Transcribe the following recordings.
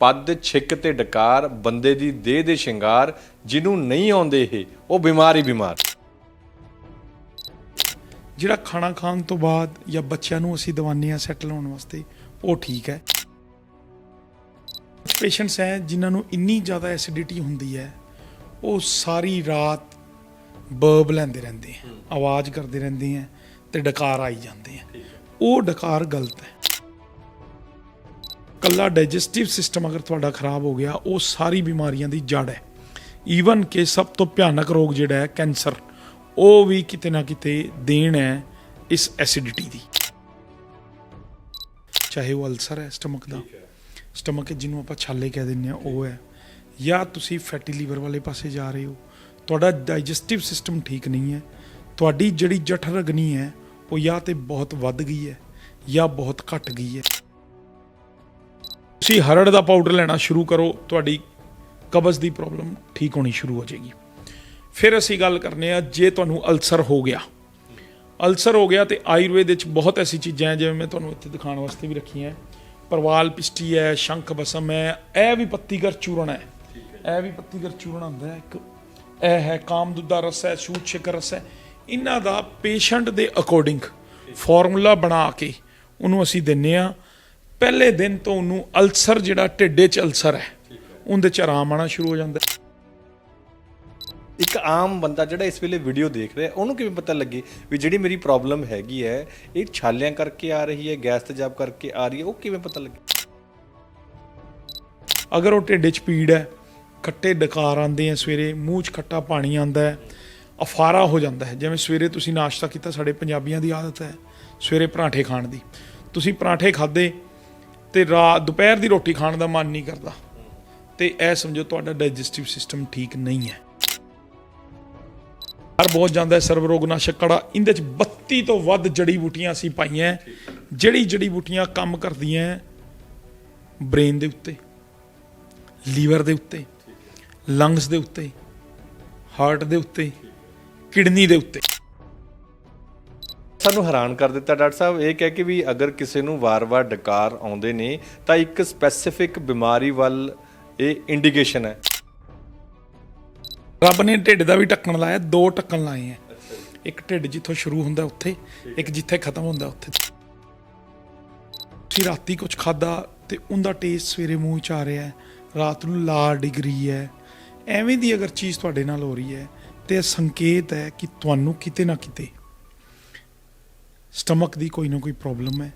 ਪੱਦ ਛਿੱਕ ਤੇ ਡਕਾਰ ਬੰਦੇ ਦੀ ਦੇਹ ਦੇ ਸ਼ਿੰਗਾਰ ਜਿਹਨੂੰ ਨਹੀਂ ਆਉਂਦੇ ਇਹ ਉਹ ਬਿਮਾਰ ਹੀ ਬਿਮਾਰ। ਜਿਹੜਾ ਖਾਣਾ ਖਾਣ ਤੋਂ ਬਾਅਦ ਜਾਂ ਬੱਚਿਆਂ ਨੂੰ ਅਸੀਂ ਦਵਾਨੇ ਆ ਸੈਟਲ ਹੋਣ ਵਾਸਤੇ ਉਹ ਠੀਕ ਹੈ। ਪੇਸ਼ੈਂਟਸ ਹੈ ਜਿਨ੍ਹਾਂ ਨੂੰ ਇੰਨੀ ਜ਼ਿਆਦਾ ਐਸਿਡਿਟੀ ਹੁੰਦੀ ਹੈ ਉਹ ਸਾਰੀ ਰਾਤ ਬਰਬ ਲੈਂਦੇ ਰਹਿੰਦੇ ਆ ਆਵਾਜ਼ ਕਰਦੇ ਰਹਿੰਦੇ ਆ ਤੇ ਡਕਾਰ ਆਈ ਜਾਂਦੇ ਆ ਉਹ ਡਕਾਰ ਗਲਤ ਹੈ। ਕੱਲਾ ਡਾਈਜੈਸਟਿਵ ਸਿਸਟਮ ਅਗਰ ਤੁਹਾਡਾ ਖਰਾਬ ਹੋ ਗਿਆ ਉਹ ਸਾਰੀ ਬਿਮਾਰੀਆਂ ਦੀ ਜੜ ਹੈ। ਈਵਨ ਕਿ ਸਭ ਤੋਂ ਭਿਆਨਕ ਰੋਗ ਜਿਹੜਾ ਹੈ ਕੈਂਸਰ ਉਹ ਵੀ ਕਿਤੇ ਨਾ ਕਿਤੇ ਦੇਣ ਹੈ ਇਸ ਐਸਿਡਿਟੀ ਦੀ। ਚਾਹੇ ਉਹ ਅਲਸਰ ਹੈ ਸਟਮਕ ਦਾ। ਸਟਮਕ ਜਿਹਨੂੰ ਆਪਾਂ ਛਾਲੇ ਕਹਿ ਦਿੰਦੇ ਆ ਉਹ ਹੈ। ਜਾਂ ਤੁਸੀਂ ਫੈਟੀ ਲੀਵਰ ਵਾਲੇ ਪਾਸੇ ਜਾ ਰਹੇ ਹੋ ਤੁਹਾਡਾ ਡਾਈਜੈਸਟਿਵ ਸਿਸਟਮ ਠੀਕ ਨਹੀਂ ਹੈ। ਤੁਹਾਡੀ ਜਿਹੜੀ ਜਠਰ ਅਗਨੀ ਹੈ ਉਹ ਜਾਂ ਤੇ ਬਹੁਤ ਵੱਧ ਗਈ ਹੈ ਜਾਂ ਬਹੁਤ ਘਟ ਗਈ ਹੈ। ਤੁਸੀਂ ਹਰੜ ਦਾ ਪਾਊਡਰ ਲੈਣਾ ਸ਼ੁਰੂ ਕਰੋ, ਤੁਹਾਡੀ ਕਬਜ਼ ਦੀ ਪ੍ਰੋਬਲਮ ਠੀਕ ਹੋਣੀ ਸ਼ੁਰੂ ਹੋ ਜਾਏਗੀ। ਫਿਰ ਅਸੀਂ ਗੱਲ ਕਰਨੇ ਆ, ਜੇ ਤੁਹਾਨੂੰ ਅਲਸਰ ਹੋ ਗਿਆ, ਅਲਸਰ ਹੋ ਗਿਆ ਤੇ ਆਯੁਰਵੇਦ ਵਿੱਚ ਬਹੁਤ ਐਸੀ ਚੀਜ਼ਾਂ ਹੈ, ਜਿਵੇਂ ਮੈਂ ਤੁਹਾਨੂੰ ਇੱਥੇ ਦਿਖਾਉਣ ਵਾਸਤੇ ਵੀ ਰੱਖੀਆਂ ਪਰਵਾਲ ਪਿਸ਼ਟੀ ਹੈ, ਸ਼ੰਖ ਬਸਮ ਹੈ, ਇਹ ਵੀ ਪੱਤੀਗਰ ਚੂਰਨ ਹੈ। ਇਹ ਵੀ ਪੱਤੀਗਰ ਚੂਰਨ ਹੁੰਦਾ ਹੈ, ਇੱਕ ਇਹ ਹੈ ਕਾਮਦੂਤ ਦਾ ਰਸ ਹੈ, ਸ਼ੂਤ ਸ਼ਿਕਰ ਰਸ ਹੈ। ਇਹਨਾਂ ਦਾ ਪੇਸ਼ੈਂਟ ਦੇ ਅਕੋਰਡਿੰਗ ਫਾਰਮੂਲਾ ਬਣਾ ਕੇ ਉਹਨੂੰ ਅਸੀਂ ਦਿੰਨੇ ਆ। ਪਹਿਲੇ ਦਿਨ ਤੋਂ ਉਹਨੂੰ ਅਲਸਰ ਜਿਹੜਾ ਢਿੱਡੇ 'ਚ ਅਲਸਰ ਹੈ। ਉਹਦੇ 'ਚ ਆਰਾਮ ਆਣਾ ਸ਼ੁਰੂ ਹੋ ਜਾਂਦਾ ਹੈ। ਇੱਕ ਆਮ ਬੰਦਾ ਜਿਹੜਾ ਇਸ ਵੇਲੇ ਵੀਡੀਓ ਦੇਖ ਰਿਹਾ ਉਹਨੂੰ ਕਿਵੇਂ ਪਤਾ ਲੱਗੇ ਵੀ ਜਿਹੜੀ ਮੇਰੀ ਪ੍ਰੋਬਲਮ ਹੈਗੀ ਹੈ ਇਹ ਛਾਲਿਆਂ ਕਰਕੇ ਆ ਰਹੀ ਹੈ ਗੈਸ ਤੇਜ਼ਾਬ ਕਰਕੇ ਆ ਰਹੀ ਹੈ ਉਹ ਕਿਵੇਂ ਪਤਾ ਲੱਗੇ? ਅਗਰ ਉਹ ਢਿੱਡ 'ਚ ਪੀੜ ਹੈ ਖੱਟੇ ਡਕਾਰ ਆਉਂਦੇ ਆ ਸਵੇਰੇ ਮੂੰਹ 'ਚ ਖੱਟਾ ਪਾਣੀ ਆਉਂਦਾ ਹੈ ਅਫਾਰਾ ਹੋ ਜਾਂਦਾ ਹੈ। ਜਿਵੇਂ ਸਵੇਰੇ ਤੁਸੀਂ ਨਾਸ਼ਤਾ ਕੀਤਾ ਸਾਡੇ ਪੰਜਾਬੀਆਂ ਦੀ ਆਦਤ ਹੈ ਸਵੇਰੇ ਪਰਾਂਠੇ ਖਾਣ ਦੀ। ਤੁਸੀਂ ਪਰਾਂਠੇ ਖਾਦੇ ਤੇ ਰਾਤ, ਦੁਪਹਿਰ ਦੀ ਰੋਟੀ ਖਾਣ ਦਾ ਮਨ ਨਹੀਂ ਕਰਦਾ। ਤੇ ਇਹ ਸਮਝੋ ਤੁਹਾਡਾ ਡਾਈਜੈਸਟਿਵ ਸਿਸਟਮ ਠੀਕ ਨਹੀਂ ਹੈ। ਹਰ ਬਹੁਤ ਜਾਂਦਾ ਹੈ, ਸਰਵ ਕੜਾ। ਇਹਦੇ ਚ 32 ਤੋਂ ਵੱਧ ਜੜੀ ਬੂਟੀਆਂ ਅਸੀਂ ਪਾਈਆਂ ਜਿਹੜੀ ਜੜੀ ਬੂਟੀਆਂ ਕੰਮ ਕਰਦੀਆਂ ਬ੍ਰੇਨ ਦੇ ਉੱਤੇ, ਲੀਵਰ ਦੇ ਉੱਤੇ, ਲੰਗਸ ਦੇ ਉੱਤੇ, ਹਾਰਟ ਦੇ ਉੱਤੇ, ਕਿਡਨੀ ਦੇ ਉੱਤੇ। ਸਾਨੂੰ ਹੈਰਾਨ ਕਰ ਦਿੱਤਾ ਡਾਕਟਰ ਸਾਹਿਬ। ਇਹ ਕਹਿ ਕੇ ਵੀ ਅਗਰ ਕਿਸੇ ਨੂੰ ਵਾਰ-ਵਾਰ ਡਕਾਰ ਆਉਂਦੇ ਨੇ ਤਾਂ ਇੱਕ ਸਪੈਸੀਫਿਕ ਬਿਮਾਰੀ ਵੱਲ ਇਹ ਇੰਡੀਕੇਸ਼ਨ ਹੈ। ਰੱਬ ਨੇ ਢਿੱਡ ਦਾ ਵੀ ਢੱਕਣ ਲਾਇਆ ਦੋ ਢੱਕਣ ਲਾਏ ਆ। ਇੱਕ ਢਿੱਡ ਜਿੱਥੋਂ ਸ਼ੁਰੂ ਹੁੰਦਾ ਉੱਥੇ ਇੱਕ ਜਿੱਥੇ ਖਤਮ ਹੁੰਦਾ ਉੱਥੇ। ਤੁਸੀਂ ਰਾਤੀ ਕੁਝ ਖਾਦਾ ਤੇ ਉਹਦਾ ਟੇਸਟ ਸਵੇਰੇ ਮੂੰਹ ਚ ਆ ਰਿਹਾ ਹੈ ਰਾਤ ਨੂੰ ਲਾ ਡਿਗਰੀ ਹੈ। ਐਵੇਂ ਦੀ ਅਗਰ ਚੀਜ਼ ਤੁਹਾਡੇ ਨਾਲ ਹੋ ਰਹੀ ਹੈ ਤੇ ਸੰਕੇਤ ਹੈ ਕਿ ਤੁਹਾਨੂੰ ਕਿਤੇ ਨਾ ਕਿਤੇ ਸਟਮਕ ਦੀ ਕੋਈ ਨਾ ਕੋਈ ਪ੍ਰੋਬਲਮ ਹੈ।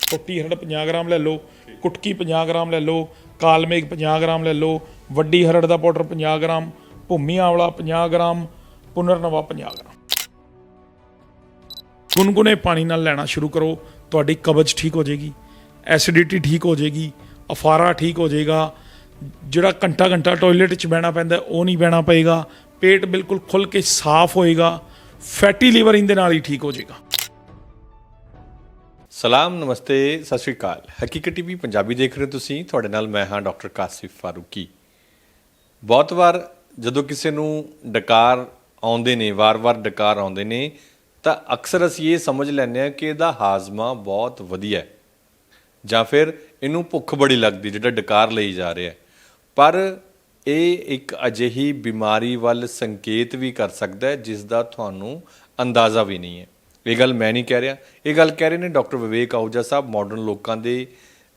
ਛੋਟੀ ਹਰੜ 50 ਗ੍ਰਾਮ ਲੈ ਲਓ, ਕੁਟਕੀ 50 ਗ੍ਰਾਮ ਲੈ ਲਓ ਕਾਲਮੇਗ 50 ਗ੍ਰਾਮ ਲੈ ਲਓ, ਵੱਡੀ ਹਰੜ ਦਾ ਪਾਊਡਰ 50 ਗ੍ਰਾਮ, ਭੂਮੀ ਆਵਲਾ 50 ਗ੍ਰਾਮ, ਪੁਨਰਨਵਾ 50 ਗ੍ਰਾਮ। ਗੁਨਗੁਨੇ ਪਾਣੀ ਨਾਲ ਲੈਣਾ ਸ਼ੁਰੂ ਕਰੋ, ਤੁਹਾਡੀ ਕਬਜ਼ ਠੀਕ ਹੋ ਜਾਏਗੀ, ਐਸਿਡਿਟੀ ਠੀਕ ਹੋ ਜਾਏਗੀ, ਅਫਾਰਾ ਠੀਕ ਹੋ ਜਾਏਗਾ, ਜਿਹੜਾ ਘੰਟਾ ਘੰਟਾ ਟਾਇਲਟ 'ਚ ਬਹਿਣਾ ਪੈਂਦਾ, ਉਹ ਨਹੀਂ ਬਹਿਣਾ ਪਏਗਾ, ਪੇਟ ਬਿਲਕੁਲ ਖੁੱਲ ਕੇ ਸਾਫ਼ ਹੋਏਗਾ ਫੈਟੀ ਲੀਵਰ ਇਹਦੇ ਨਾਲ ਹੀ ਠੀਕ ਹੋ ਜਾਏਗਾ। ਸਲਾਮ, ਨਮਸਤੇ, ਸਤਿ ਸ਼੍ਰੀ ਅਕਾਲ। ਹਕੀਕਤ ਟੀਵੀ ਪੰਜਾਬੀ ਦੇਖ ਰਹੇ ਹੋ ਤੁਸੀਂ। ਤੁਹਾਡੇ ਨਾਲ ਮੈਂ ਹਾਂ ਡਾਕਟਰ ਕਾਸਿਫ ਫਾਰੂਕੀ। ਬਹੁਤ ਵਾਰ ਜਦੋਂ ਕਿਸੇ ਨੂੰ ਡਕਾਰ ਆਉਂਦੇ ਨੇ, ਵਾਰ-ਵਾਰ ਡਕਾਰ ਆਉਂਦੇ ਨੇ, ਤਾਂ ਅਕਸਰ ਅਸੀਂ ਇਹ ਸਮਝ ਲੈਂਦੇ ਹਾਂ ਕਿ ਇਹਦਾ ਹਾਜ਼ਮਾ ਬਹੁਤ ਵਧੀਆ ਹੈ। ਜਾਂ ਫਿਰ ਇਹਨੂੰ ਭੁੱਖ ਬੜੀ ਲੱਗਦੀ, ਜਿਹੜਾ ਡਕਾਰ ਲਈ ਜਾ ਰਿਹਾ ਪਰ ਇਹ ਇੱਕ ਅਜਿਹੀ ਬਿਮਾਰੀ ਵੱਲ ਸੰਕੇਤ ਵੀ ਕਰ ਸਕਦਾ ਹੈ, ਜਿਸ ਦਾ ਤੁਹਾਨੂੰ ਅੰਦਾਜ਼ਾ ਵੀ ਨਹੀਂ ਹੈ। ਇਹ ਗੱਲ ਮੈਂ ਨਹੀਂ ਕਹਿ ਰਿਹਾ। ਇਹ ਗੱਲ ਕਹਿ ਰਹੇ ਨੇ ਡਾਕਟਰ ਵਿਵੇਕ ਆਹੂਜਾ ਸਾਹਿਬ ਮਾਡਰਨ ਲੋਕਾਂ ਦੇ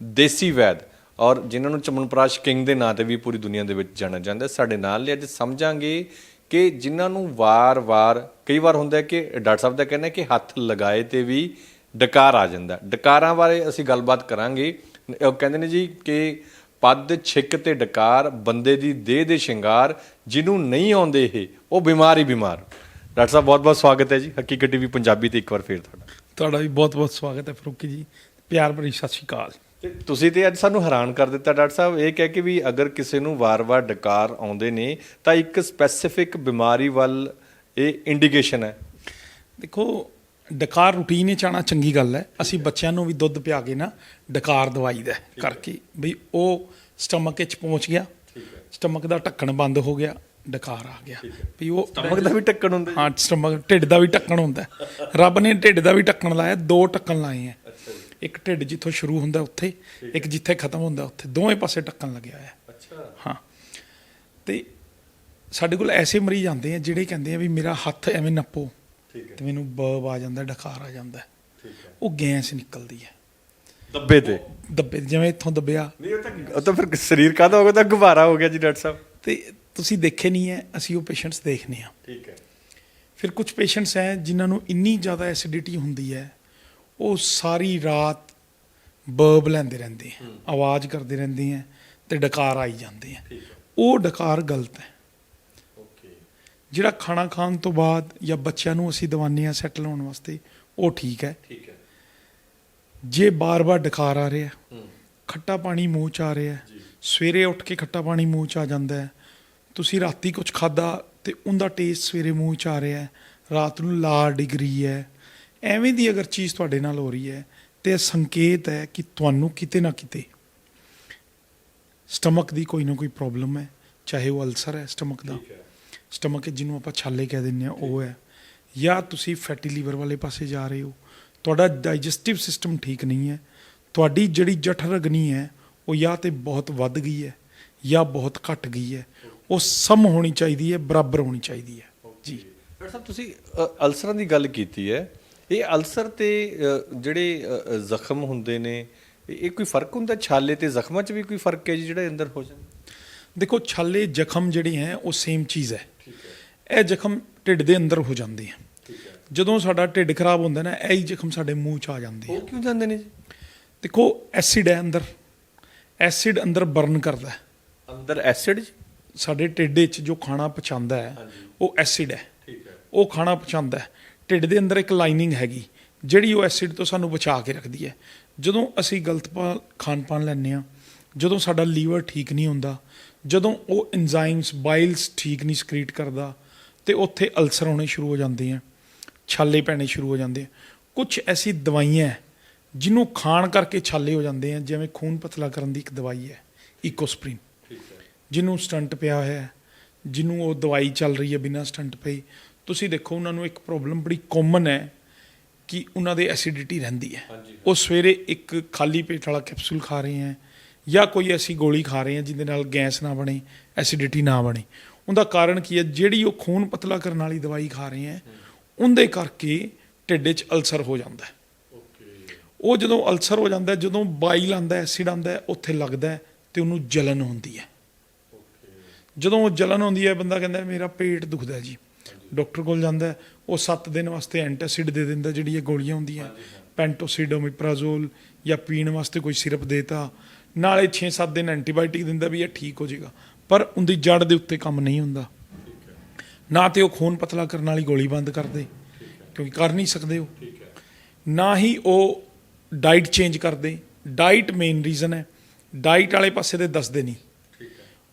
ਦੇਸੀ ਵੈਦ, ਔਰ ਜਿਨ੍ਹਾਂ ਨੂੰ ਚਮਨਪ੍ਰਾਸ਼ ਕਿੰਗ ਦੇ ਨਾਂ ਤੇ ਵੀ ਪੂਰੀ ਦੁਨੀਆ ਦੇ ਵਿੱਚ ਜਾਣਿਆ ਜਾਂਦਾ ਸਾਡੇ ਨਾਲ ਨੇ ਅੱਜ ਸਮਝਾਂਗੇ ਕਿ ਜਿਨ੍ਹਾਂ ਨੂੰ ਵਾਰ-ਵਾਰ, ਕਈ ਵਾਰ ਹੁੰਦਾ ਹੈ ਕਿ ਡਾਕਟਰ ਸਾਹਿਬ ਦਾ ਕਹਿਣਾ ਹੈ ਕਿ ਹੱਥ ਲਗਾਏ ਤੇ ਵੀ ਡਕਾਰ ਆ ਜਾਂਦਾ ਡਕਾਰਾਂ ਬਾਰੇ ਅਸੀਂ ਗੱਲਬਾਤ ਕਰਾਂਗੇ। ਉਹ ਕਹਿੰਦੇ ਨੇ ਜੀ ਕਿ ਪੱਦ ਛਿੱਕ ਤੇ ਡਕਾਰ ਬੰਦੇ ਦੀ ਦੇਹ ਦੇ ਸ਼ਿੰਗਾਰ ਜਿਹਨੂੰ ਨਹੀਂ ਆਉਂਦੇ ਇਹ ਉਹ ਬਿਮਾਰ ਹੀ ਬਿਮਾਰ। ਡਾਕਟਰ ਸਾਹਿਬ ਬਹੁਤ ਬਹੁਤ ਸਵਾਗਤ ਹੈ ਜੀ। ਹਕੀਕਤ ਟੀਵੀ ਪੰਜਾਬੀ ਤੇ ਇੱਕ ਵਾਰ ਫੇਰ ਤੁਹਾਡਾ। ਤੁਹਾਡਾ ਵੀ ਬਹੁਤ-ਬਹੁਤ ਸਵਾਗਤ ਹੈ ਫਰੂਕੀ ਜੀ। ਪਿਆਰ ਭਰੀ ਸਤਿ ਸ਼੍ਰੀ ਅਕਾਲ ਤੁਸੀਂ ਤੇ ਅੱਜ ਸਾਨੂੰ ਹੈਰਾਨ ਕਰ ਦਿੱਤਾ ਡਾਕਟਰ ਸਾਹਿਬ ਇਹ ਕਹਿ ਕੇ ਵੀ ਅਗਰ ਕਿਸੇ ਨੂੰ ਵਾਰ-ਵਾਰ ਡਕਾਰ ਆਉਂਦੇ ਨੇ ਤਾਂ ਇੱਕ ਸਪੈਸੀਫਿਕ ਬਿਮਾਰੀ ਵੱਲ ਇਹ ਇੰਡੀਕੇਸ਼ਨ ਹੈ। ਦੇਖੋ ਡਕਾਰ ਰੂਟੀਨ ਵਿੱਚ ਆਉਣਾ ਚੰਗੀ ਗੱਲ ਹੈ। ਅਸੀਂ ਬੱਚਿਆਂ ਨੂੰ ਵੀ ਦੁੱਧ ਪਿਆ ਕੇ ਨਾ ਡਕਾਰ ਦਵਾਈਦਾ ਕਰਕੇ ਬਈ ਉਹ ਸਟਮਕ ਵਿੱਚ ਪਹੁੰਚ ਗਿਆ। ਸਟਮਕ ਦਾ ਢੱਕਣ ਬੰਦ ਹੋ ਗਿਆ ਡਕਾਰ ਆ ਗਿਆ। ਵੀ ਉਹ ਸਟਮਕ ਦਾ ਵੀ ਢੱਕਣ ਹੁੰਦਾ? ਹਾਂ। ਸਟਮਕ ਢਿੱਡ ਦਾ ਵੀ ਢੱਕਣ ਹੁੰਦਾ। ਰੱਬ ਨੇ ਢਿੱਡ ਦਾ ਵੀ ਢੱਕਣ ਲਾਇਆ ਦੋ ਢੱਕਣ ਲਾਏ ਆ ਇੱਕ ਢਿੱਡ ਜਿੱਥੋਂ ਸ਼ੁਰੂ ਹੁੰਦਾ ਉੱਥੇ ਇੱਕ ਜਿੱਥੇ ਖਤਮ ਹੁੰਦਾ ਉੱਥੇ। ਦੋਵੇਂ ਪਾਸੇ ਟੱਕਣ ਲੱਗਿਆ ਹੈ ਅੱਛਾ। ਹਾਂ। ਤੇ ਸਾਡੇ ਕੋਲ ਐਸੇ ਮਰੀਜ਼ ਆਉਂਦੇ ਆ ਜਿਹੜੇ ਕਹਿੰਦੇ ਆ ਵੀ ਮੇਰਾ ਹੱਥ ਐਵੇਂ ਨੱਪੋ। ਠੀਕ ਹੈ। ਤੇ ਮੈਨੂੰ ਬਬ ਆ ਜਾਂਦਾ ਡਕਾਰ ਆ ਜਾਂਦਾ। ਠੀਕ ਹੈ। ਉਹ ਗੈਸ ਨਿਕਲਦੀ ਹੈ। ਦੱਬੇ ਤੇ? ਦੱਬੇ ਜਿਵੇਂ ਇੱਥੋਂ ਦੱਬਿਆ। ਨਹੀਂ ਉਹ ਤਾਂ ਉਹ ਤਾਂ ਫਿਰ ਸਰੀਰ ਕਾਹਦਾ ਹੋ ਗਿਆ ਤਾਂ ਗੁਬਾਰਾ ਹੋ ਗਿਆ ਜੀ ਡਾਕਟਰ ਸਾਹਿਬ। ਤੇ ਤੁਸੀਂ ਦੇਖੇ ਨਹੀਂ ਹੈ ਅਸੀਂ ਉਹ ਪੇਸ਼ੈਂਟਸ ਦੇਖਨੇ ਆ ਠੀਕ ਹੈ। ਫਿਰ ਕੁਝ ਪੇਸ਼ੈਂਟਸ ਹੈ ਜਿਨ੍ਹਾਂ ਨੂੰ ਇੰਨੀ ਜ਼ਿਆਦਾ ਐਸਿਡਿਟੀ ਹੁੰਦੀ ਹੈ ਉਹ ਸਾਰੀ ਰਾਤ ਬਰਬ ਲੈਂਦੇ ਰਹਿੰਦੇ ਆ ਆਵਾਜ਼ ਕਰਦੇ ਰਹਿੰਦੇ ਆ ਤੇ ਡਕਾਰ ਆਈ ਜਾਂਦੇ ਆ ਉਹ ਡਕਾਰ ਗਲਤ ਹੈ। ਜਿਹੜਾ ਖਾਣਾ ਖਾਣ ਤੋਂ ਬਾਅਦ ਜਾਂ ਬੱਚਿਆਂ ਨੂੰ ਅਸੀਂ ਦਵਾਨੇ ਆ ਸੈਟਲ ਹੋਣ ਵਾਸਤੇ ਉਹ ਠੀਕ ਹੈ। ਠੀਕ ਹੈ। ਜੇ ਬਾਰ-ਬਾਰ ਡਕਾਰ ਆ ਰਿਹਾ ਖੱਟਾ ਪਾਣੀ ਮੂੰਹ ਚ ਆ ਰਿਹਾ ਸਵੇਰੇ ਉੱਠ ਕੇ ਖੱਟਾ ਪਾਣੀ ਮੂੰਹ ਚ ਆ ਜਾਂਦਾ ਹੈ ਤੁਸੀਂ ਰਾਤੀ ਕੁਝ ਖਾਦਾ ਤੇ ਉਹਦਾ ਟੇਸਟ ਸਵੇਰੇ ਮੂੰਹ ਚ ਆ ਰਿਹਾ ਹੈ ਰਾਤ ਨੂੰ ਲਾ ਡਿਗਰੀ ਹੈ ਐਵੇਂ ਦੀ ਅਗਰ ਚੀਜ਼ ਤੁਹਾਡੇ ਨਾਲ ਹੋ ਰਹੀ ਹੈ ਤੇ ਇਹ ਸੰਕੇਤ ਹੈ ਕਿ ਤੁਹਾਨੂੰ ਕਿਤੇ ਨਾ ਕਿਤੇ ਸਟਮਕ ਦੀ ਕੋਈ ਨਾ ਕੋਈ ਪ੍ਰੋਬਲਮ ਹੈ ਚਾਹੇ ਉਹ ਅਲਸਰ ਹੈ ਸਟਮਕ ਦਾ। ਠੀਕ ਹੈ। ਸਟਮਕ ਜਿਹਨੂੰ ਆਪਾਂ ਛਾਲੇ ਕਹਿ ਦਿੰਦੇ ਆ ਉਹ ਹੈ। ਜਾਂ ਤੁਸੀਂ ਫੈਟੀ ਲੀਵਰ ਵਾਲੇ ਪਾਸੇ ਜਾ ਰਹੇ ਹੋ। ਤੁਹਾਡਾ ਡਾਈਜੈਸਟਿਵ ਸਿਸਟਮ ਠੀਕ ਨਹੀਂ ਹੈ। ਤੁਹਾਡੀ ਜਿਹੜੀ ਜਠਰ ਅਗਨੀ ਹੈ ਉਹ ਜਾਂ ਤੇ ਬਹੁਤ ਵੱਧ ਗਈ ਹੈ ਜਾਂ ਬਹੁਤ ਘਟ ਗਈ ਹੈ। ਉਹ ਸਮ ਹੋਣੀ ਚਾਹੀਦੀ ਹੈ ਬਰਾਬਰ ਹੋਣੀ ਚਾਹੀਦੀ ਹੈ। ਜੀ। ਡਾਕਟਰ ਸਾਹਿਬ ਤੁਸੀਂ ਅਲਸਰਾਂ ਦੀ ਗੱਲ ਕੀਤੀ ਹੈ। ਇਹ ਅਲਸਰ ਤੇ ਜਿਹੜੇ ਜ਼ਖਮ ਹੁੰਦੇ ਨੇ ਇਹ ਕੋਈ ਫ਼ਰਕ ਹੁੰਦਾ? ਛਾਲੇ ਤੇ ਜ਼ਖਮਾਂ 'ਚ ਵੀ ਕੋਈ ਫ਼ਰਕ ਹੈ ਜੀ ਜਿਹੜਾ ਅੰਦਰ ਹੋ ਜਾਂਦਾ ਦੇਖੋ ਛਾਲੇ ਜ਼ਖਮ ਜਿਹੜੇ ਹੈ ਉਹ ਸੇਮ ਚੀਜ਼ ਹੈ। ਇਹ ਜ਼ਖਮ ਢਿੱਡ ਦੇ ਅੰਦਰ ਹੋ ਜਾਂਦੇ ਆ ਜਦੋਂ ਸਾਡਾ ਢਿੱਡ ਖਰਾਬ ਹੁੰਦਾ ਨਾ ਇਹ ਹੀ ਜ਼ਖਮ ਸਾਡੇ ਮੂੰਹ 'ਚ ਆ ਜਾਂਦੇ ਆ ਉਹ ਕਿਉਂ ਜਾਂਦੇ ਨੇ ਜੀ? ਦੇਖੋ ਐਸਿਡ ਹੈ ਅੰਦਰ। ਐਸਿਡ ਅੰਦਰ ਬਰਨ ਕਰਦਾ ਹੈ। ਅੰਦਰ ਐਸਿਡ ਸਾਡੇ ਢਿੱਡ 'ਚ ਜੋ ਖਾਣਾ ਪਚਾਉਂਦਾ ਹੈ। ਉਹ ਐਸਿਡ ਹੈ। ਠੀਕ ਹੈ। ਉਹ ਖਾਣਾ ਪਚਾਉਂਦਾ ਹੈ। ਢਿੱਡ ਦੇ ਅੰਦਰ ਇੱਕ ਲਾਈਨਿੰਗ ਹੈਗੀ ਜਿਹੜੀ ਉਹ ਐਸਿਡ ਤੋਂ ਸਾਨੂੰ ਬਚਾ ਕੇ ਰੱਖਦੀ ਹੈ। ਜਦੋਂ ਅਸੀਂ ਗਲਤ ਪਾ- ਖਾਣ ਪਾਣ ਲੈਂਦੇ ਆ ਜਦੋਂ ਸਾਡਾ ਲੀਵਰ ਠੀਕ ਨਹੀਂ ਹੁੰਦਾ ਜਦੋਂ ਉਹ ਐਂਜ਼ਾਈਮਸ ਬਾਈਲਸ ਠੀਕ ਨਹੀਂ ਸਕ੍ਰੀਟ ਕਰਦਾ ਤੇ ਉੱਥੇ ਅਲਸਰ ਹੋਣੇ ਸ਼ੁਰੂ ਹੋ ਜਾਂਦੇ ਆ ਛਾਲੇ ਪੈਣੇ ਸ਼ੁਰੂ ਹੋ ਜਾਂਦੇ ਆ। ਕੁਝ ਐਸੀ ਦਵਾਈਆਂ ਜਿਹਨੂੰ ਖਾਣ ਕਰਕੇ ਛਾਲੇ ਹੋ ਜਾਂਦੇ ਆ ਜਿਵੇਂ ਖੂਨ ਪਤਲਾ ਕਰਨ ਦੀ ਇੱਕ ਦਵਾਈ ਹੈ ਇਕੋਸਪ੍ਰਿਨ ਠੀਕ ਹੈ। ਜਿਹਨੂੰ ਸਟੰਟ ਪਿਆ ਹੋਇਆ ਹੈ ਜਿਹਨੂੰ ਉਹ ਦਵਾਈ ਚੱਲ ਰਹੀ ਹੈ ਬਿਨਾਂ ਸਟੰਟ ਪਈ ਤੁਸੀਂ ਦੇਖੋ ਉਹਨਾਂ ਨੂੰ ਇੱਕ ਪ੍ਰੋਬਲਮ ਬੜੀ ਕਾਮਨ ਹੈ ਕਿ ਉਹਨਾਂ ਦੇ ਐਸਿਡਿਟੀ ਰਹਿੰਦੀ ਹੈ। ਉਹ ਸਵੇਰੇ ਇੱਕ ਖਾਲੀ ਪੇਟ ਵਾਲਾ ਕੈਪਸੂਲ ਖਾ ਰਹੇ ਹੈ ਜਾਂ ਕੋਈ ਐਸੀ ਗੋਲੀ ਖਾ ਰਹੇ ਹੈ ਜਿਹਦੇ ਨਾਲ ਗੈਸ ਨਾ ਬਣੇ ਐਸਿਡਿਟੀ ਨਾ ਬਣੇ। ਉਹਦਾ ਕਾਰਨ ਕੀ ਹੈ? ਜਿਹੜੀ ਉਹ ਖੂਨ ਪਤਲਾ ਕਰਨ ਵਾਲੀ ਦਵਾਈ ਖਾ ਰਹੇ ਹੈ ਉਹਦੇ ਕਰਕੇ ਢਿੱਡ 'ਚ ਅਲਸਰ ਹੋ ਜਾਂਦਾ ਹੈ। ਉਹ ਜਦੋਂ ਅਲਸਰ ਹੋ ਜਾਂਦਾ ਜਦੋਂ ਬਾਈਲ ਆਂਦਾ ਐਸਿਡ ਆਂਦਾ ਉੱਥੇ ਲੱਗਦਾ ਤੇ ਉਹਨੂੰ ਜਲਨ ਹੁੰਦੀ ਹੈ। ਓਕੇ। ਜਦੋਂ ਉਹ ਜਲਨ ਹੁੰਦੀ ਹੈ ਬੰਦਾ ਕਹਿੰਦਾ ਮੇਰਾ ਪੇਟ ਦੁਖਦਾ ਜੀ। ਡਾਕਟਰ ਕੋਲ ਜਾਂਦਾ ਉਹ 7 ਦਿਨ ਵਾਸਤੇ ਐਂਟਾਸਿਡ ਦੇ ਦਿੰਦਾ ਜਿਹੜੀਆਂ ਗੋਲੀਆਂ ਹੁੰਦੀਆਂ। ਪੈਂਟੋਸਿਡ ਓਮਿਪਰਾਜ਼ੋਲ ਜਾਂ ਪੀਣ ਵਾਸਤੇ ਕੋਈ ਸਿਰਪ ਦੇਤਾ। ਨਾਲੇ 6-7 ਦਿਨ ਐਂਟੀਬਾਇਓਟਿਕ ਦਿੰਦਾ ਵੀ ਇਹ ਠੀਕ ਹੋ ਜਾਏਗਾ। ਪਰ ਉਹਦੀ ਜੜ ਦੇ ਉੱਤੇ ਕੰਮ ਨਹੀਂ ਹੁੰਦਾ। ਨਾ ਤੇ ਉਹ ਖੂਨ ਪਤਲਾ ਕਰਨ ਵਾਲੀ ਗੋਲੀ ਬੰਦ ਕਰਦੇ ਕਿਉਂਕਿ ਕਰ ਨਹੀਂ ਸਕਦੇ ਉਹ। ਨਾ ਹੀ ਉਹ ਡਾਈਟ ਚੇਂਜ ਕਰਦੇ। ਡਾਈਟ ਮੇਨ ਰੀਜ਼ਨ ਹੈ। ਡਾਈਟ ਵਾਲੇ ਪਾਸੇ ਤੇ ਦੱਸਦੇ ਨਹੀਂ।